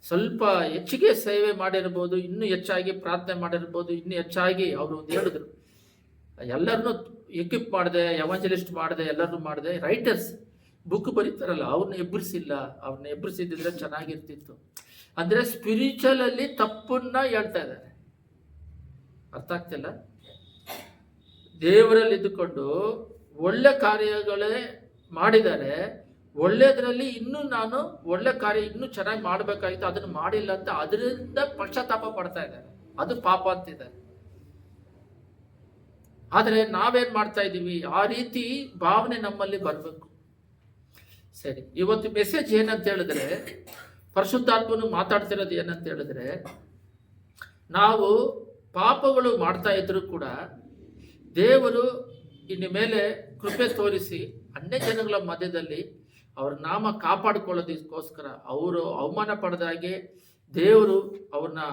ಸ್ವಲ್ಪ ಹೆಚ್ಚಿಗೆ ಸೇವೆ ಮಾಡಿರ್ಬೋದು, ಇನ್ನೂ ಹೆಚ್ಚಾಗಿ ಪ್ರಾರ್ಥನೆ ಮಾಡಿರ್ಬೋದು, ಇನ್ನೂ ಹೆಚ್ಚಾಗಿ ಅವರು ಹೇಳಿದ್ರು. ಎಲ್ಲರನ್ನೂ ಎಕ್ವಿಪ್ ಮಾಡಿದೆ ಎವಾಂಜಲಿಸ್ಟ್ ಮಾಡಿದೆ, ಎಲ್ಲರನ್ನೂ ಮಾಡಿದೆ. ರೈಟರ್ಸ್ ಬುಕ್ ಬರೀತಾರಲ್ಲ ಅವ್ರನ್ನ ಎಬ್ಬರಿಸಿಲ್ಲ ಅವ್ರನ್ನ ಎಬ್ಬರಿಸಿದ್ರೆ ಚೆನ್ನಾಗಿರ್ತಿತ್ತು. ಅಂದ್ರೆ ಸ್ಪಿರಿಚುವಲಲ್ಲಿ ತಪ್ಪನ್ನ ಹೇಳ್ತಾ ಇದ್ದಾರೆ. ಅರ್ಥ ಆಗ್ತಿಲ್ಲ ದೇವರಲ್ಲಿ ಇದ್ದುಕೊಂಡು ಒಳ್ಳೆ ಕಾರ್ಯಗಳೇ ಮಾಡಿದ್ದಾರೆ. ಒಳ್ಳೆಯದರಲ್ಲಿ ಇನ್ನೂ ನಾನು ಒಳ್ಳೆ ಕಾರ್ಯ ಇನ್ನೂ ಚೆನ್ನಾಗಿ ಮಾಡಬೇಕಾಗಿತ್ತು ಅದನ್ನು ಮಾಡಿಲ್ಲ ಅಂತ ಅದರಿಂದ ಪಶ್ಚಾತ್ತಾಪ ಪಡ್ತಾ ಇದ್ದಾರೆ. ಅದು ಪಾಪ ಅಂತಿದ್ದಾರೆ. ಆದರೆ ನಾವೇನು ಮಾಡ್ತಾ ಇದ್ದೀವಿ? ಆ ರೀತಿ ಭಾವನೆ ನಮ್ಮಲ್ಲಿ ಬರಬೇಕು. ಸರಿ, ಇವತ್ತು ಮೆಸೇಜ್ ಏನಂತ ಹೇಳಿದ್ರೆ, ಪರಿಶುದ್ಧಾತ್ಮನು ಮಾತಾಡ್ತಿರೋದು ಏನಂತ ಹೇಳಿದ್ರೆ, ನಾವು ಪಾಪಗಳು ಮಾಡ್ತಾ ಇದ್ರು ಕೂಡ ದೇವರು ಇನ್ನು ಮೇಲೆ ಕೃಪೆ ತೋರಿಸಿ ಅನ್ಯ ಜನಗಳ ಮಧ್ಯದಲ್ಲಿ ಅವ್ರ ನಾಮ ಕಾಪಾಡಿಕೊಳ್ಳೋದಕ್ಕೋಸ್ಕರ, ಅವರು ಅವಮಾನ ಪಡೆದಾಗೆ ದೇವರು ಅವ್ರನ್ನ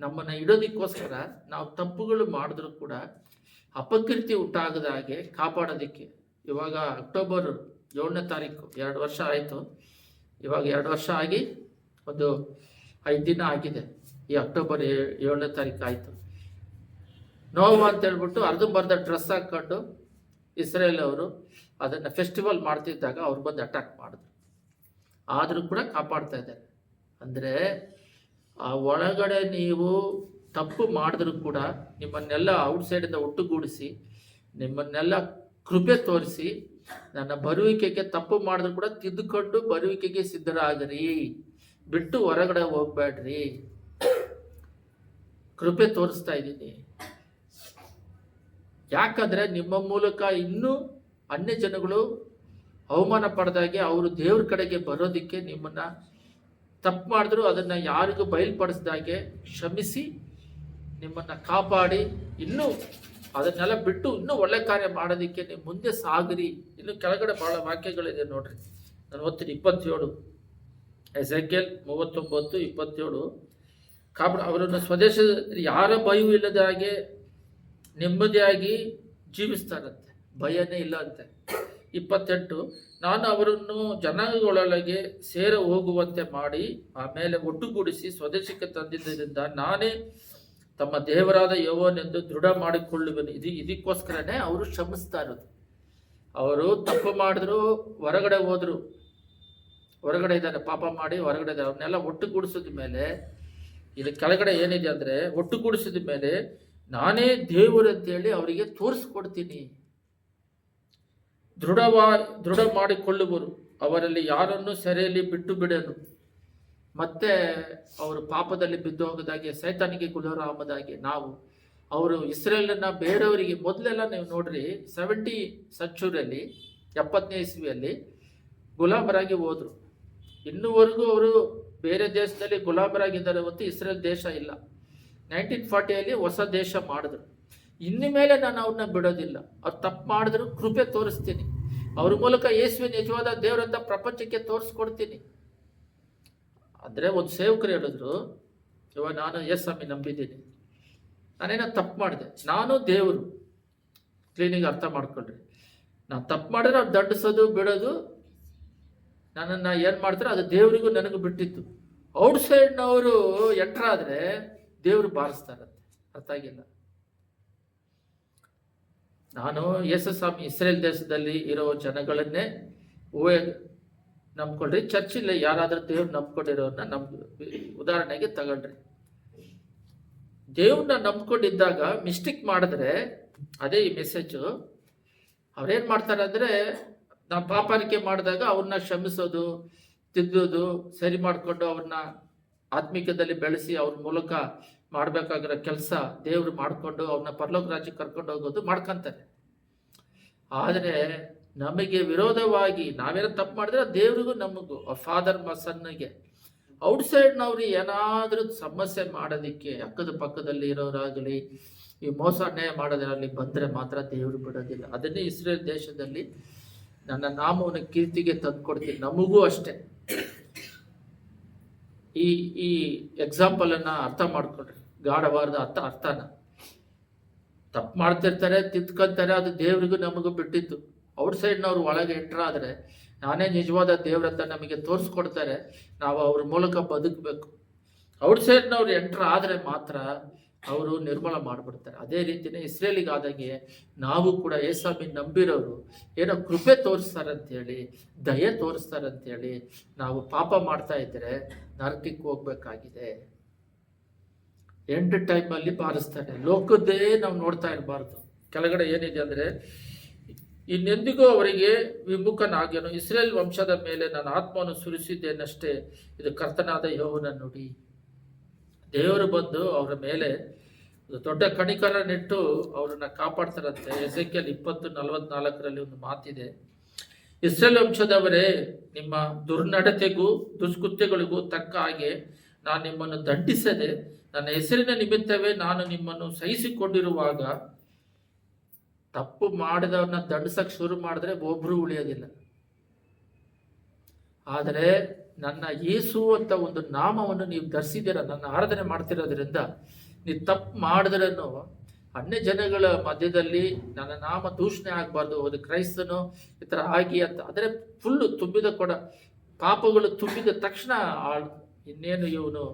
ನಮ್ಮನ್ನ ಇಡೋದಕ್ಕೋಸ್ಕರ ನಾವು ತಪ್ಪುಗಳು ಮಾಡಿದ್ರು ಕೂಡ ಅಪಕೀರ್ತಿ ಉಂಟಾಗದ ಹಾಗೆ ಕಾಪಾಡೋದಕ್ಕೆ. ಇವಾಗ ಅಕ್ಟೋಬರ್ ಏಳನೇ ತಾರೀಕು, ಎರಡು ವರ್ಷ ಆಯಿತು. ಇವಾಗ ಎರಡು ವರ್ಷ ಆಗಿ ಒಂದು ಐದು ದಿನ ಆಗಿದೆ. ಈ ಅಕ್ಟೋಬರ್ ಏಳನೇ ತಾರೀಕು ಆಯಿತು. ನೋವು ಅಂತ ಹೇಳ್ಬಿಟ್ಟು ಅರ್ಧಂಬರ್ಧ ಡ್ರೆಸ್ ಹಾಕ್ಕೊಂಡು ಇಸ್ರೇಲ್ ಅವರು ಅದನ್ನು ಫೆಸ್ಟಿವಲ್ ಮಾಡ್ತಿದ್ದಾಗ ಅವ್ರು ಬಂದು ಅಟ್ಯಾಕ್ ಮಾಡಿದ್ರು. ಆದರೂ ಕೂಡ ಕಾಪಾಡ್ತಾ ಇದ್ದಾರೆ. ಅಂದರೆ ಆ ಒಳಗಡೆ ನೀವು ತಪ್ಪು ಮಾಡಿದ್ರು ಕೂಡ ನಿಮ್ಮನ್ನೆಲ್ಲ ಔಟ್ಸೈಡಿಂದ ಒಟ್ಟುಗೂಡಿಸಿ, ನಿಮ್ಮನ್ನೆಲ್ಲ ಕೃಪೆ ತೋರಿಸಿ, ನನ್ನ ಬರುವಿಕೆಗೆ ತಪ್ಪು ಮಾಡಿದ್ರು ಕೂಡ ತಿದ್ದುಕೊಂಡು ಬರುವಿಕೆಗೆ ಸಿದ್ಧರಾಗ್ರಿ. ಬಿಟ್ಟು ಹೊರಗಡೆ ಹೋಗ್ಬೇಡ್ರಿ. ಕೃಪೆ ತೋರಿಸ್ತಾ ಇದ್ದೀನಿ. ಯಾಕಂದ್ರೆ ನಿಮ್ಮ ಮೂಲಕ ಇನ್ನೂ ಅನ್ಯ ಜನಗಳು ಅವಮಾನ ಪಡೆದಾಗೆ ಅವರು ದೇವ್ರ ಕಡೆಗೆ ಬರೋದಕ್ಕೆ ನಿಮ್ಮನ್ನ ತಪ್ಪು ಮಾಡಿದ್ರು, ಅದನ್ನ ಯಾರಿಗೂ ಬಯಲ್ಪಡಿಸ್ದಾಗೆ ಕ್ಷಮಿಸಿ. ನಿಮ್ಮನ್ನ ಕಾಪಾಡಿ, ಇನ್ನೂ ಅದನ್ನೆಲ್ಲ ಬಿಟ್ಟು ಇನ್ನೂ ಒಳ್ಳೆ ಕಾರ್ಯ ಮಾಡೋದಕ್ಕೆ ನೀವು ಮುಂದೆ ಸಾಗರಿ. ಇನ್ನು ಕೆಳಗಡೆ ಬಹಳ ವಾಕ್ಯಗಳಿದೆ ನೋಡ್ರಿ. ನಾನು ಓದ್ತೀನಿ, ಇಪ್ಪತ್ತೇಳು. ಎಸೆಕೆಲ್ ಮೂವತ್ತೊಂಬತ್ತು, ಇಪ್ಪತ್ತೇಳು. ಕಾಪಾಡ ಅವರನ್ನು ಸ್ವದೇಶ ಯಾರ ಭಯವೂ ಇಲ್ಲದ ಹಾಗೆ ನೆಮ್ಮದಿಯಾಗಿ ಜೀವಿಸ್ತಾರಂತೆ ಭಯನೇ ಇಲ್ಲ ಅಂತೆ. ಇಪ್ಪತ್ತೆಂಟು, ನಾನು ಅವರನ್ನು ಜನಾಂಗಗಳೊಳಗೆ ಸೇರ ಹೋಗುವಂತೆ ಮಾಡಿ ಆಮೇಲೆ ಒಟ್ಟುಗೂಡಿಸಿ ಸ್ವದೇಶಕ್ಕೆ ತಂದಿದ್ದರಿಂದ ನಾನೇ ತಮ್ಮ ದೇವರಾದ ಯೋವನೆಂದು ದೃಢ ಮಾಡಿಕೊಳ್ಳುವನು. ಇದು ಇದಕ್ಕೋಸ್ಕರನೇ ಅವರು ಶ್ರಮಿಸ್ತಾ ಇರೋದು. ಅವರು ತಪ್ಪು ಮಾಡಿದ್ರು, ಹೊರಗಡೆ ಹೋದರು. ಹೊರಗಡೆ ಇದ್ದಾರೆ, ಪಾಪ ಮಾಡಿ ಹೊರಗಡೆ ಇದ್ದಾರೆ. ಅವ್ರನ್ನೆಲ್ಲ ಒಟ್ಟುಗೂಡಿಸಿದ ಮೇಲೆ, ಇಲ್ಲಿ ಕೆಳಗಡೆ ಏನಿದೆ ಅಂದರೆ, ಒಟ್ಟುಗೂಡಿಸಿದ ಮೇಲೆ ನಾನೇ ದೇವರು ಅಂತೇಳಿ ಅವರಿಗೆ ತೋರಿಸ್ಕೊಡ್ತೀನಿ. ದೃಢವಾ, ದೃಢ ಮಾಡಿಕೊಳ್ಳುವರು. ಅವರಲ್ಲಿ ಯಾರನ್ನು ಸೆರೆಯಲ್ಲಿ ಬಿಟ್ಟು ಬಿಡನು? ಮತ್ತೆ ಅವರು ಪಾಪದಲ್ಲಿ ಬಿದ್ದು ಹೋಗೋದಾಗೆ ಸೈತಾನಿಗೆ ಗುಲಾರಾಮದಾಗೆ ನಾವು, ಅವರು ಇಸ್ರೇಲನ್ನ ಬೇರೆಯವರಿಗೆ ಮೊದಲೆಲ್ಲ ನೀವು ನೋಡ್ರಿ ಸೆವೆಂಟಿ ಸೆಂಚುರಿಯಲ್ಲಿ ಎಪ್ಪತ್ತನೇ ಇಸ್ವಿಯಲ್ಲಿ ಗುಲಾಮರಾಗಿ ಹೋದ್ರು. ಇನ್ನೂವರೆಗೂ ಅವರು ಬೇರೆ ದೇಶದಲ್ಲಿ ಗುಲಾಮರಾಗಿದ್ದಾರೆ ಹೊತ್ತು ಇಸ್ರೇಲ್ ದೇಶ ಇಲ್ಲ. ನೈನ್ಟೀನ್ ಫಾರ್ಟಿಯಲ್ಲಿ ಹೊಸ ದೇಶ ಮಾಡಿದ್ರು. ಇನ್ನು ಮೇಲೆ ನಾನು ಅವ್ರನ್ನ ಬಿಡೋದಿಲ್ಲ. ಅವ್ರು ತಪ್ಪು ಮಾಡಿದ್ರು, ಕೃಪೆ ತೋರಿಸ್ತೀನಿ. ಅವ್ರ ಮೂಲಕ ಯೇಸುವೆ ನಿಜವಾದ ದೇವರಂತ ಪ್ರಪಂಚಕ್ಕೆ ತೋರಿಸ್ಕೊಡ್ತೀನಿ. ಅಂದರೆ ಒಂದು ಸೇವಕರು ಹೇಳಿದ್ರು ಇವಾಗ ನಾನು ಎಸ್ ಸ್ವಾಮಿ ನಂಬಿದ್ದೀನಿ. ನಾನೇನೋ ತಪ್ಪು ಮಾಡಿದೆ. ನಾನು ದೇವರು. ಕ್ಲೀನಿಗೆ ಅರ್ಥ ಮಾಡ್ಕೊಳ್ರಿ. ನಾನು ತಪ್ಪು ಮಾಡಿದ್ರೆ ಅವ್ರು ದಂಡಿಸೋದು, ಬಿಡೋದು, ನನ್ನನ್ನು ಏನು ಮಾಡ್ತಾರೆ ಅದು ದೇವರಿಗೂ ನನಗೂ ಬಿಟ್ಟಿತ್ತು. ಔಟ್ ಸೈಡ್ನವರು ಎಂಟ್ರಾದರೆ ದೇವರು ಬಾರಿಸ್ತಾರಂತೆ ಅರ್ಥ ಆಗಿಲ್ಲ. ನಾನು ಯೇಸು ಸ್ವಾಮಿ ಇಸ್ರೇಲ್ ದೇಶದಲ್ಲಿ ಇರೋ ಜನಗಳನ್ನೇ ಊಹೆ ನಂಬ್ಕೊಳ್ರಿ. ಚರ್ಚಿಲ್ಲ ಯಾರಾದ್ರೂ ದೇವ್ರು ನಂಬ್ಕೊಂಡಿರೋರನ್ನ ನಮ್ ಉದಾಹರಣೆಗೆ ತಗೊಳ್ರಿ ದೇವ್ರನ್ನ ನಂಬ್ಕೊಂಡಿದ್ದಾಗ ಮಿಸ್ಟೇಕ್ ಮಾಡಿದ್ರೆ, ಅದೇ ಈ ಮೆಸೇಜು ಅವ್ರೇನ್ ಮಾಡ್ತಾರೆ ಅಂದ್ರೆ ನಾವು ಪಾಪಾರಿಕೆ ಮಾಡಿದಾಗ ಅವ್ರನ್ನ ಶ್ರಮಿಸೋದು ತಿದ್ದೋದು, ಸರಿ ಮಾಡಿಕೊಂಡು ಅವ್ರನ್ನ ಆತ್ಮಿಕದಲ್ಲಿ ಬೆಳೆಸಿ ಅವ್ರ ಮೂಲಕ ಮಾಡಬೇಕಾಗಿರೋ ಕೆಲಸ ದೇವ್ರು ಮಾಡಿಕೊಂಡು ಅವ್ರನ್ನ ಪರಲೋಕ ರಾಜ್ಯಕ್ಕೆ ಕರ್ಕೊಂಡು ಹೋಗೋದು ಮಾಡ್ಕೊಂತಾರೆ. ಆದರೆ ನಮಗೆ ವಿರೋಧವಾಗಿ ನಾವೇನೋ ತಪ್ಪು ಮಾಡಿದ್ರೆ ದೇವ್ರಿಗೂ ನಮಗೂ ಫಾದರ್ ಸನ್ನಿಗೆ. ಔಟ್ಸೈಡ್ನವ್ರು ಏನಾದರೂ ಸಮಸ್ಯೆ ಮಾಡೋದಕ್ಕೆ, ಅಕ್ಕದ ಪಕ್ಕದಲ್ಲಿ ಇರೋರಾಗಲಿ, ಈ ಮೋಸ ಅನ್ಯಾಯ ಮಾಡೋದ್ರಲ್ಲಿ ಬಂದರೆ ಮಾತ್ರ ದೇವರು ಬಿಡೋದಿಲ್ಲ. ಅದನ್ನೇ ಇಸ್ರೇಲ್ ದೇಶದಲ್ಲಿ ನನ್ನ ನಾಮವನ್ನು ಕೀರ್ತಿಗೆ ತಂದುಕೊಡ್ತೀನಿ. ನಮಗೂ ಅಷ್ಟೇ. ಈ ಈ ಎಕ್ಸಾಂಪಲನ್ನು ಅರ್ಥ ಮಾಡ್ಕೊಳ್ರಿ. ಗಾಢವಾರದ ಅರ್ಥ, ಅರ್ಥನ. ತಪ್ಪು ಮಾಡ್ತಿರ್ತಾರೆ ತಿದ್ಕೊಂತಾರೆ ಅದು ದೇವರಿಗೂ ನಮಗೂ ಬಿಟ್ಟಿದ್ದು. ಔಟ್ ಸೈಡ್ನವ್ರು ಒಳಗೆ ಎಂಟ್ರ್ ಆದರೆ ನಾನೇ ನಿಜವಾದ ದೇವ್ರಂತ ನಮಗೆ ತೋರಿಸ್ಕೊಡ್ತಾರೆ, ನಾವು ಅವ್ರ ಮೂಲಕ ಬದುಕಬೇಕು. ಔಟ್ ಸೈಡ್ನವ್ರು ಎಂಟ್ರ್ ಆದರೆ ಮಾತ್ರ ಅವರು ನಿರ್ಮಲ ಮಾಡಿಬಿಡ್ತಾರೆ. ಅದೇ ರೀತಿಯೇ ಇಸ್ರೇಲಿಗಾದಾಗೆ ನಾವು ಕೂಡ ಏಸಾಮಿ ನಂಬಿರೋರು, ಏನೋ ಕೃಪೆ ತೋರಿಸ್ತಾರೆ ಅಂತೇಳಿ ದಯೆ ತೋರಿಸ್ತಾರೆ ಅಂತೇಳಿ ನಾವು ಪಾಪ ಮಾಡ್ತಾ ಇದ್ದರೆ ನರಕಕ್ಕೆ ಹೋಗ್ಬೇಕಾಗಿದೆ. ಎಂಟು ಟೈಮಲ್ಲಿ ಬಾರಿಸ್ತಾರೆ. ಲೋಕದ್ದೇ ನಾವು ನೋಡ್ತಾ ಇರಬಾರ್ದು. ಕೆಳಗಡೆ ಏನಿದೆ ಅಂದರೆ ಇನ್ನೆಂದಿಗೂ ಅವರಿಗೆ ವಿಮುಖನಾಗ್ಯನು. ಇಸ್ರೇಲ್ ವಂಶದ ಮೇಲೆ ನನ್ನ ಆತ್ಮವನ್ನು ಸುರಿಸಿದ್ದೇನಷ್ಟೇ. ಇದು ಕರ್ತನಾದ ಯೋವನ ನುಡಿ. ದೇವರು ಬಂದು ಅವರ ಮೇಲೆ ದೊಡ್ಡ ದೊಡ್ಡ ಕಣಿಕರನ್ನಿಟ್ಟು ಅವರನ್ನ ಕಾಪಾಡ್ತಾರಂತೆ. ಎಸೆಕೆಲ್ ಇಪ್ಪತ್ತು ನಲವತ್ನಾಲ್ಕರಲ್ಲಿ ಒಂದು ಮಾತಿದೆ. ಇಸ್ರೇಲ್ ವಂಶದವರೇ, ನಿಮ್ಮ ದುರ್ನಡತೆಗೂ ದುಷ್ಕೃತ್ಯಗಳಿಗೂ ತಕ್ಕ ಹಾಗೆ ನಾನು ನಿಮ್ಮನ್ನು ದಂಡಿಸದೆ, ನನ್ನ ಹೆಸರಿನ ನಿಮಿತ್ತವೇ ನಾನು ನಿಮ್ಮನ್ನು ಸಹಿಸಿಕೊಂಡಿರುವಾಗ ತಪ್ಪು ಮಾಡಿದವನ್ನ ದಂಡಿಸಕ್ ಶುರು ಮಾಡಿದ್ರೆ ಒಬ್ರು ಉಳಿಯೋದಿಲ್ಲ. ಆದರೆ ನನ್ನ ಯೇಸು ಅಂತ ಒಂದು ನಾಮವನ್ನು ನೀವು ಧರಿಸಿದ್ದೀರ, ನನ್ನ ಆರಾಧನೆ ಮಾಡ್ತಿರೋದ್ರಿಂದ, ನೀವು ತಪ್ಪು ಮಾಡಿದ್ರೂ ಅನ್ಯ ಜನಗಳ ಮಧ್ಯದಲ್ಲಿ ನನ್ನ ನಾಮ ದೂಷಣೆ ಆಗಬಾರ್ದು, ಅದು ಕ್ರೈಸ್ತನು ಈ ಥರ ಆಗಿ ಅಂತ. ಆದರೆ ಫುಲ್ಲು ತುಂಬಿದ ಕೊಡ, ಪಾಪಗಳು ತುಂಬಿದ ತಕ್ಷಣ ಇನ್ನೇನು ಇವನು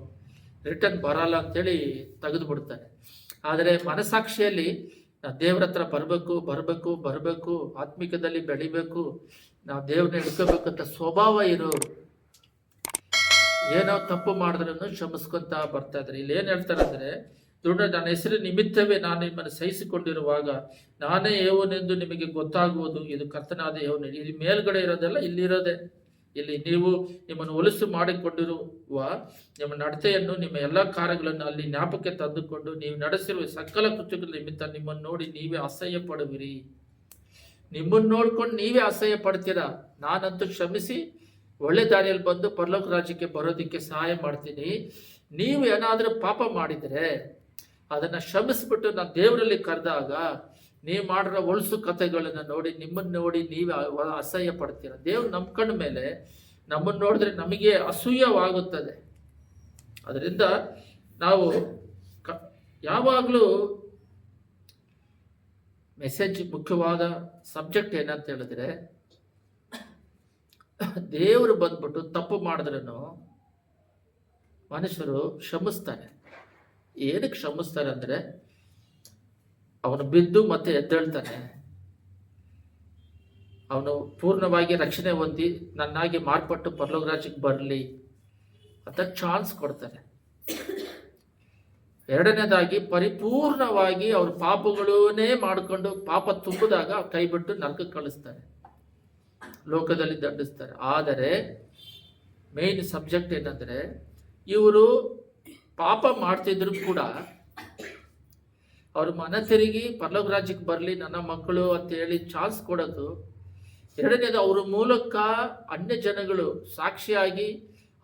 ರಿಟರ್ನ್ ಬರಲ್ಲ ಅಂತೇಳಿ ತೆಗೆದುಬಿಡ್ತಾನೆ. ಆದರೆ ಮನಸಾಕ್ಷಿಯಲ್ಲಿ ನಾವು ದೇವ್ರ ಹತ್ರ ಬರಬೇಕು ಬರಬೇಕು ಬರಬೇಕು, ಆತ್ಮಿಕದಲ್ಲಿ ಬೆಳಿಬೇಕು ನಾವು ದೇವ್ರನ್ನ ಹಿಡ್ಕೋಬೇಕಂತ ಸ್ವಭಾವ ಇರೋ. ಏನೋ ತಪ್ಪು ಮಾಡಿದ್ರೂ ಶ್ರಮಿಸ್ಕೊಂತ ಬರ್ತಾ ಇದ್ದಾರೆ ಇಲ್ಲಿ ಏನು ಹೇಳ್ತಾರೆ ಅಂದರೆ ದುಡ್ಡ ನನ್ನ ಹೆಸರು ನಿಮಿತ್ತವೇ ನಾನು ನಿಮ್ಮನ್ನು ಸಹಿಸಿಕೊಂಡಿರುವಾಗ ನಾನೇ ಏವನೆಂದು ನಿಮಗೆ ಗೊತ್ತಾಗುವುದು. ಇದು ಕರ್ತನಾದ ಏವನು ಇಲ್ಲಿ ಮೇಲ್ಗಡೆ ಇರೋದೆಲ್ಲ ಇಲ್ಲಿರೋದೆ. ಇಲ್ಲಿ ನೀವು ನಿಮ್ಮನ್ನು ಹೊಲಸು ಮಾಡಿಕೊಂಡಿರುವ ನಿಮ್ಮ ನಡತೆಯನ್ನು, ನಿಮ್ಮ ಎಲ್ಲ ಕಾರ್ಯಗಳನ್ನು ಅಲ್ಲಿ ಜ್ಞಾಪಕ್ಕೆ ತಂದುಕೊಂಡು ನೀವು ನಡೆಸಿರುವ ಸಕಲ ಕೃತ್ಯಗಳ ನಿಮಿತ್ತ ನಿಮ್ಮನ್ನು ನೋಡಿ ನೀವೇ ಅಸಹ್ಯ ಪಡುವಿರಿ ನಿಮ್ಮನ್ನು ನೋಡ್ಕೊಂಡು ನೀವೇ ಅಸಹ್ಯ ಪಡ್ತೀರಾ ನಾನಂತೂ ಕ್ಷಮಿಸಿ, ಒಳ್ಳೆ ದಾರಿಯಲ್ಲಿ ಬಂದು ಪರಲೋಕ ರಾಜ್ಯಕ್ಕೆ ಬರೋದಕ್ಕೆ ಸಹಾಯ ಮಾಡ್ತೀನಿ. ನೀವು ಏನಾದರೂ ಪಾಪ ಮಾಡಿದರೆ ಅದನ್ನು ಶ್ರಮಿಸಿಬಿಟ್ಟು ನಾನು ದೇವರಲ್ಲಿ ಕರೆದಾಗ ನೀವು ಮಾಡಿರೋ ಒಳಸು ಕಥೆಗಳನ್ನು ನೋಡಿ, ನಿಮ್ಮನ್ನು ನೋಡಿ ನೀವೇ ಅಸಹ್ಯ ಪಡ್ತೀರ ದೇವ್ರು ನಂಬ್ಕೊಂಡ ಮೇಲೆ ನಮ್ಮನ್ನು ನೋಡಿದ್ರೆ ನಮಗೆ ಅಸೂಯವಾಗುತ್ತದೆ. ಅದರಿಂದ ನಾವು ಕ, ಯಾವಾಗಲೂ ಮೆಸೇಜ್ ಮುಖ್ಯವಾದ ಸಬ್ಜೆಕ್ಟ್ ಏನಂತ ಹೇಳಿದ್ರೆ, ದೇವರು ಬಂದ್ಬಿಟ್ಟು ತಪ್ಪು ಮಾಡಿದ್ರೂ ಮನುಷ್ಯರು ಕ್ಷಮಿಸ್ತಾರೆ. ಏನಕ್ಕೆ ಕ್ಷಮಿಸ್ತಾರೆ ಅಂದರೆ ಅವನು ಬಿದ್ದು ಮತ್ತೆ ಎದ್ದೇಳ್ತಾನೆ. ಅವನು ಪೂರ್ಣವಾಗಿ ರಕ್ಷಣೆ ಹೊಂದಿ ನನ್ನಾಗಿ ಮಾರ್ಪಟ್ಟು ಪರಲೋಕ ರಾಜ್ಯಕ್ಕೆ ಬರಲಿ ಅಂತ ಚಾನ್ಸ್ ಕೊಡ್ತಾನೆ. ಎರಡನೇದಾಗಿ ಪರಿಪೂರ್ಣವಾಗಿ ಅವ್ರ ಪಾಪಗಳನ್ನೇ ಮಾಡಿಕೊಂಡು ಪಾಪ ತುಂಬಿದಾಗ ಕೈ ಬಿಟ್ಟು ನರಕಕ್ಕೆ ಕಳಿಸ್ತಾರೆ. ಲೋಕದಲ್ಲಿ ದಂಡಿಸ್ತಾರೆ. ಆದರೆ ಮೇನ್ ಸಬ್ಜೆಕ್ಟ್ ಏನಂದ್ರೆ ಇವರು ಪಾಪ ಮಾಡ್ತಿದ್ರು ಕೂಡ ಅವ್ರ ಮನ ತಿರುಗಿ ಪರಲೋಕ ರಾಜ್ಯಕ್ಕೆ ಬರಲಿ, ನನ್ನ ಮಕ್ಕಳು ಅಂತ ಹೇಳಿ ಚಾನ್ಸ್ ಕೊಡೋದು. ಎರಡನೇದು ಅವ್ರ ಮೂಲಕ ಅನ್ಯ ಜನಗಳು ಸಾಕ್ಷಿಯಾಗಿ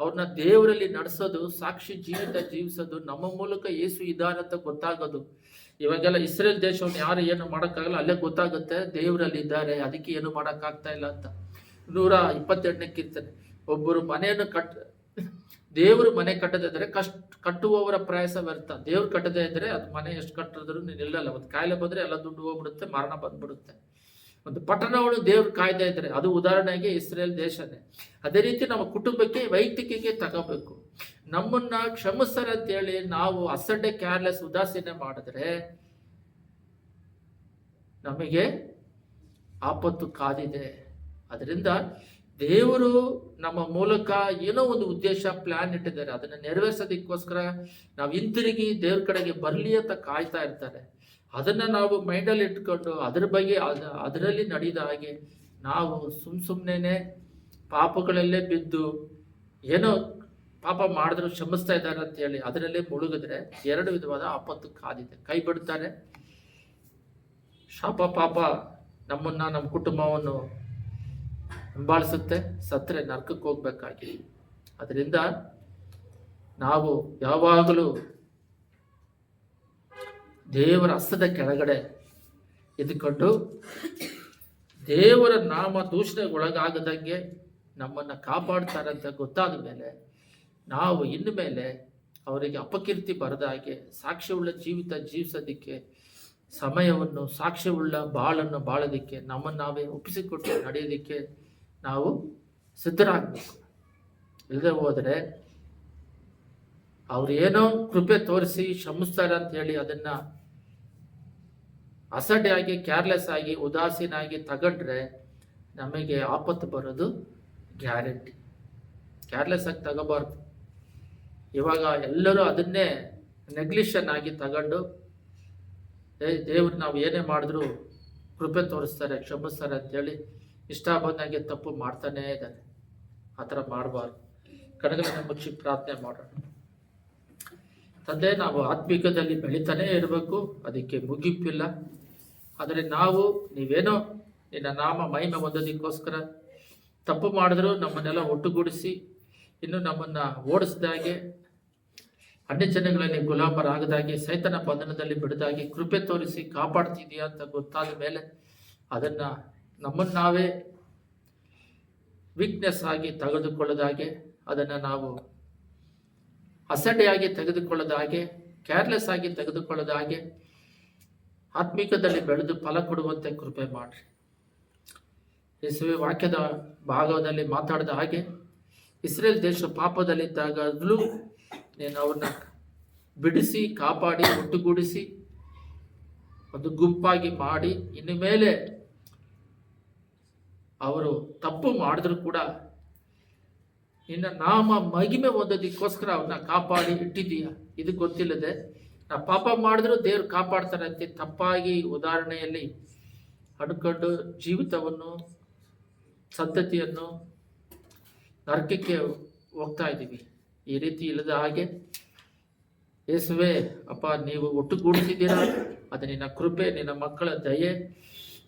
ಅವ್ರನ್ನ ದೇವರಲ್ಲಿ ನಡೆಸೋದು, ಸಾಕ್ಷಿ ಜೀವಿತ ಜೀವಿಸೋದು, ನಮ್ಮ ಮೂಲಕ ಏಸು ಇದ್ದಾರೆ ಅಂತ ಗೊತ್ತಾಗೋದು. ಇವಾಗೆಲ್ಲ ಇಸ್ರೇಲ್ ದೇಶವನ್ನು ಯಾರು ಏನು ಮಾಡೋಕ್ಕಾಗಲ್ಲ, ಅಲ್ಲೇ ಗೊತ್ತಾಗುತ್ತೆ ದೇವರಲ್ಲಿ ಇದ್ದಾರೆ, ಅದಕ್ಕೆ ಏನು ಮಾಡೋಕ್ಕಾಗ್ತಾ ಇಲ್ಲ ಅಂತ. ನೂರ ಇಪ್ಪತ್ತೆರಡನೇ ಕೀರ್ತನೆ. ಒಬ್ಬರು ಮನೆಯನ್ನು ಕಟ್ ದೇವರು ಮನೆ ಕಟ್ಟದಿದ್ರೆ ಕಷ್ಟ, ಕಟ್ಟುವವರ ಪ್ರಯಾಸ ವ್ಯರ್ಥ. ದೇವ್ರು ಕಟ್ಟದೇ ಇದ್ರೆ ಅದು ಮನೆ ಎಷ್ಟು ಕಟ್ಟಿದ್ರು ನಿಲ್ಲಲ್ಲ. ಒಂದು ಕಾಯಿಲೆ ಬಂದ್ರೆ ಎಲ್ಲ ದುಡ್ಡು ಹೋಗ್ಬಿಡುತ್ತೆ, ಮರಣ ಬಂದ್ಬಿಡುತ್ತೆ. ಒಂದು ಪಟ್ಟಣಗಳು ದೇವ್ರು ಕಾಯ್ದೆ ಇದ್ರೆ, ಅದು ಉದಾಹರಣೆಗೆ ಇಸ್ರೇಲ್ ದೇಶನೇ. ಅದೇ ರೀತಿ ನಮ್ಮ ಕುಟುಂಬಕ್ಕೆ ವೈಯಕ್ತಿಕೆಗೆ ತಗೋಬೇಕು. ನಮ್ಮನ್ನ ಕ್ಷಮಿಸ್ತಾರೆ ಅಂತೇಳಿ ನಾವು ಅಸಡ್ಡೆ ಕೇರ್ಲೆಸ್ ಉದಾಸೀನ ಮಾಡಿದ್ರೆ ನಮಗೆ ಆಪತ್ತು ಕಾದಿದೆ. ಅದರಿಂದ ದೇವರು ನಮ್ಮ ಮೂಲಕ ಏನೋ ಒಂದು ಉದ್ದೇಶ ಪ್ಲಾನ್ ಇಟ್ಟಿದ್ದಾರೆ. ಅದನ್ನ ನೆರವೇರಿಸೋದಕ್ಕೋಸ್ಕರ ನಾವು ಹಿಂತಿರುಗಿ ದೇವ್ರ ಕಡೆಗೆ ಬರಲಿ ಅಂತ ಕಾಯ್ತಾ ಇರ್ತಾರೆ. ಅದನ್ನ ನಾವು ಮೈಂಡಲ್ಲಿ ಇಟ್ಕೊಂಡು ಅದ್ರ ಬಗ್ಗೆ ಅದ- ಅದರಲ್ಲಿ ನಡೆದ ಹಾಗೆ ನಾವು ಸುಮ್ ಸುಮ್ಮನೆ ಪಾಪಗಳಲ್ಲೇ ಬಿದ್ದು ಏನೋ ಪಾಪ ಮಾಡಿದ್ರು ಶ್ರಮಿಸ್ತಾ ಇದ್ದಾರೆ ಅಂತ ಹೇಳಿ ಅದರಲ್ಲೇ ಮುಳುಗಿದ್ರೆ ಎರಡು ವಿಧವಾದ ಆಪತ್ತು ಕಾದಿದೆ. ಕೈ ಬಿಡ್ತಾರೆ. ಶಾಪ ಪಾಪ ನಮ್ಮನ್ನ, ನಮ್ಮ ಕುಟುಂಬವನ್ನು ಹಿಂಬಾಲಿಸುತ್ತೆ, ಸತ್ತರೆ ನರ್ಕಕ್ಕೆ ಹೋಗ್ಬೇಕಾಗಿ. ಅದರಿಂದ ನಾವು ಯಾವಾಗಲೂ ದೇವರ ಹಸ್ತದ ಕೆಳಗಡೆ ಇದ್ಕೊಂಡು ದೇವರ ನಾಮ ದೂಷಣೆಗೊಳಗಾಗದಂಗೆ ನಮ್ಮನ್ನು ಕಾಪಾಡ್ತಾರೆ ಅಂತ ಗೊತ್ತಾದ ಮೇಲೆ ನಾವು ಇನ್ನು ಮೇಲೆ ಅವರಿಗೆ ಅಪಕೀರ್ತಿ ಬರದ ಹಾಗೆ ಸಾಕ್ಷ್ಯವುಳ್ಳ ಜೀವಿತ ಜೀವಿಸೋದಕ್ಕೆ, ಸಮಯವನ್ನು, ಸಾಕ್ಷ್ಯವುಳ್ಳ ಬಾಳನ್ನು ಬಾಳೋದಕ್ಕೆ, ನಮ್ಮನ್ನು ನಾವೇ ಒಪ್ಪಿಸಿಕೊಟ್ಟು ನಡೆಯೋದಕ್ಕೆ ನಾವು ಸಿದ್ಧರಾಗಬೇಕು. ಇಲ್ಲದೆ ಹೋದರೆ ಅವ್ರು ಏನೋ ಕೃಪೆ ತೋರಿಸಿ ಶ್ರಮಿಸ್ತಾರೆ ಅಂತ ಹೇಳಿ ಅದನ್ನ ಅಸಡ್ಡೆಯಾಗಿ ಕೇರ್ಲೆಸ್ ಆಗಿ, ಉದಾಸೀನಾಗಿ ತಗೊಂಡ್ರೆ ನಮಗೆ ಆಪತ್ತು ಬರೋದು ಗ್ಯಾರಂಟಿ. ಕೇರ್ಲೆಸ್ ಆಗಿ ತಗೋಬಾರ್ದು. ಇವಾಗ ಎಲ್ಲರೂ ಅದನ್ನೇ ನೆಗ್ಲಿಷನ್ ಆಗಿ ತಗೊಂಡು ದೇವ್ರು ನಾವು ಏನೇ ಮಾಡಿದ್ರು ಕೃಪೆ ತೋರಿಸ್ತಾರೆ, ಕ್ಷಮಿಸ್ತಾರೆ ಅಂತೇಳಿ ಇಷ್ಟ ಬಂದಂಗೆ ತಪ್ಪು ಮಾಡ್ತಾನೇ ಇದ್ದಾನೆ. ಆ ಥರ ಮಾಡಬಾರ್ದು. ಕಣಗಳನ್ನ ಮುಚ್ಚಿ ಪ್ರಾರ್ಥನೆ ಮಾಡೋಣ. ತಂದೆ, ನಾವು ಆತ್ಮಿಕದಲ್ಲಿ ಬೆಳಿತಾನೇ ಇರಬೇಕು. ಅದಕ್ಕೆ ಮುಗಿಪ್ಪಿಲ್ಲ ಆದರೆ ನಾವು, ನೀವೇನೋ ನಿನ್ನ ನಾಮ ಮಹಿಮೆ ಹೊಂದೋದಕ್ಕೋಸ್ಕರ ತಪ್ಪು ಮಾಡಿದ್ರು ನಮ್ಮನ್ನೆಲ್ಲ ಒಟ್ಟುಗೂಡಿಸಿ, ಇನ್ನು ನಮ್ಮನ್ನು ಓಡಿಸ್ದಾಗೆ ಅನ್ಯ ಜನಗಳಲ್ಲಿ ಗುಲಾಮರಾಗದಾಗಿ, ಸೈತನ ಬಂಧನದಲ್ಲಿ ಬಿಡದಾಗಿ, ಕೃಪೆ ತೋರಿಸಿ ಕಾಪಾಡ್ತಿದೀಯಾ ಅಂತ ಗೊತ್ತಾದ ಮೇಲೆ ಅದನ್ನ ನಮ್ಮನ್ನು ನಾವೇ ವೀಕ್ನೆಸ್ ಆಗಿ ತೆಗೆದುಕೊಳ್ಳದಾಗೆ ಅದನ್ನು ನಾವು ಅಸಡ್ಡೆಯಾಗಿ ತೆಗೆದುಕೊಳ್ಳದ ಹಾಗೆ ಕೇರ್ಲೆಸ್ ಆಗಿ ತೆಗೆದುಕೊಳ್ಳದ ಹಾಗೆ, ಆತ್ಮಿಕದಲ್ಲಿ ಬೆಳೆದು ಫಲ ಕೊಡುವಂತೆ ಕೃಪೆ ಮಾಡಿರಿ. ಯೇಸುವೆ ವಾಕ್ಯದ ಭಾಗದಲ್ಲಿ ಮಾತಾಡಿದ ಹಾಗೆ, ಇಸ್ರೇಲ್ ದೇಶ ಪಾಪದಲ್ಲಿದ್ದಾಗಲೂ ನೀನು ಅವ್ರನ್ನ ಬಿಡಿಸಿ, ಕಾಪಾಡಿ, ಒಟ್ಟುಗೂಡಿಸಿ, ಒಂದು ಗುಂಪಾಗಿ ಮಾಡಿ, ಇನ್ನು ಮೇಲೆ ಅವರು ತಪ್ಪು ಮಾಡಿದ್ರು ಕೂಡ ನಿನ್ನ ನಾಮ ಮಹಿಮೆ ಹೊಂದೋದಕ್ಕೋಸ್ಕರ ಅವನ್ನ ಕಾಪಾಡಿ ಇಟ್ಟಿದೀಯ ಇದು ಗೊತ್ತಿಲ್ಲದೆ, ನಾ ಪಾಪ ಮಾಡಿದ್ರು ದೇವ್ರು ಕಾಪಾಡ್ತಾರಂತೆ ತಪ್ಪಾಗಿ ಉದಾಹರಣೆಯಲ್ಲಿ ಅಡ್ಕೊಂಡು ಜೀವಿತವನ್ನು, ಸಂತತಿಯನ್ನು ನರಕಕ್ಕೆ ಹೋಗ್ತಾ ಇದ್ದೀವಿ. ಈ ರೀತಿ ಇಲ್ಲದ ಹಾಗೆ ಯೇಸುವೆ ಅಪ್ಪ, ನೀವು ಒಟ್ಟುಗೂಡಿಸಿದ್ದೀರಾ? ಅದು ನಿನ್ನ ಕೃಪೆ, ನಿನ್ನ ಮಕ್ಕಳ ದಯೆ.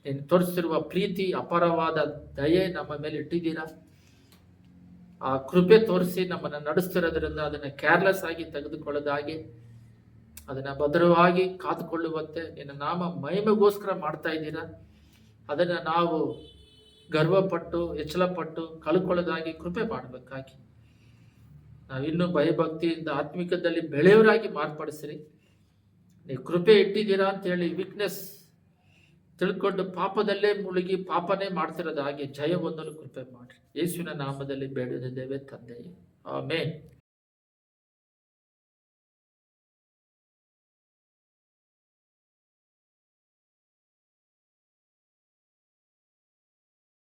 ನೀನು ತೋರಿಸ್ತಿರುವ ಪ್ರೀತಿ, ಅಪಾರವಾದ ದಯೆ ನಮ್ಮ ಮೇಲೆ ಇಟ್ಟಿದ್ದೀರಾ? ಆ ಕೃಪೆ ತೋರಿಸಿ ನಮ್ಮನ್ನು ನಡೆಸ್ತಿರೋದ್ರಿಂದ ಅದನ್ನು ಕೇರ್ಲೆಸ್ ಆಗಿ ತೆಗೆದುಕೊಳ್ಳೋದಾಗಿ ಅದನ್ನು ಭದ್ರವಾಗಿ ಕಾದುಕೊಳ್ಳುವಂತೆ ನಿನ್ನ ನಾಮ ಮಹಿಮೆಗೋಸ್ಕರ ಮಾಡ್ತಾ ಇದ್ದೀರಾ? ಅದನ್ನು ನಾವು ಗರ್ವಪಟ್ಟು, ಎಚ್ಚಲಪಟ್ಟು ಕಳ್ಕೊಳ್ಳೋದಾಗಿ ಕೃಪೆ ಮಾಡಬೇಕಾಗಿ. ನಾವಿನ್ನೂ ಭಯಭಕ್ತಿಯಿಂದ ಆತ್ಮಿಕದಲ್ಲಿ ಬೆಳೆಯವರಾಗಿ ಮಾರ್ಪಡಿಸ್ರಿ. ನೀವು ಕೃಪೆ ಇಟ್ಟಿದ್ದೀರಾ ಅಂತೇಳಿ ವೀಕ್ನೆಸ್ ತಿಳ್ಕೊಂಡು ಪಾಪದಲ್ಲೇ ಮುಳುಗಿ ಪಾಪನೇ ಮಾಡ್ತಿರೋದು ಹಾಗೆ ಜಯ ಹೊಂದಲು ಕೃಪೆ ಮಾಡಿ ಯೇಸುವಿನ ನಾಮದಲ್ಲಿ ಬೇಡದಿದ್ದೇವೆ ತಂದೆಯೇ. ಆಮೇನ್.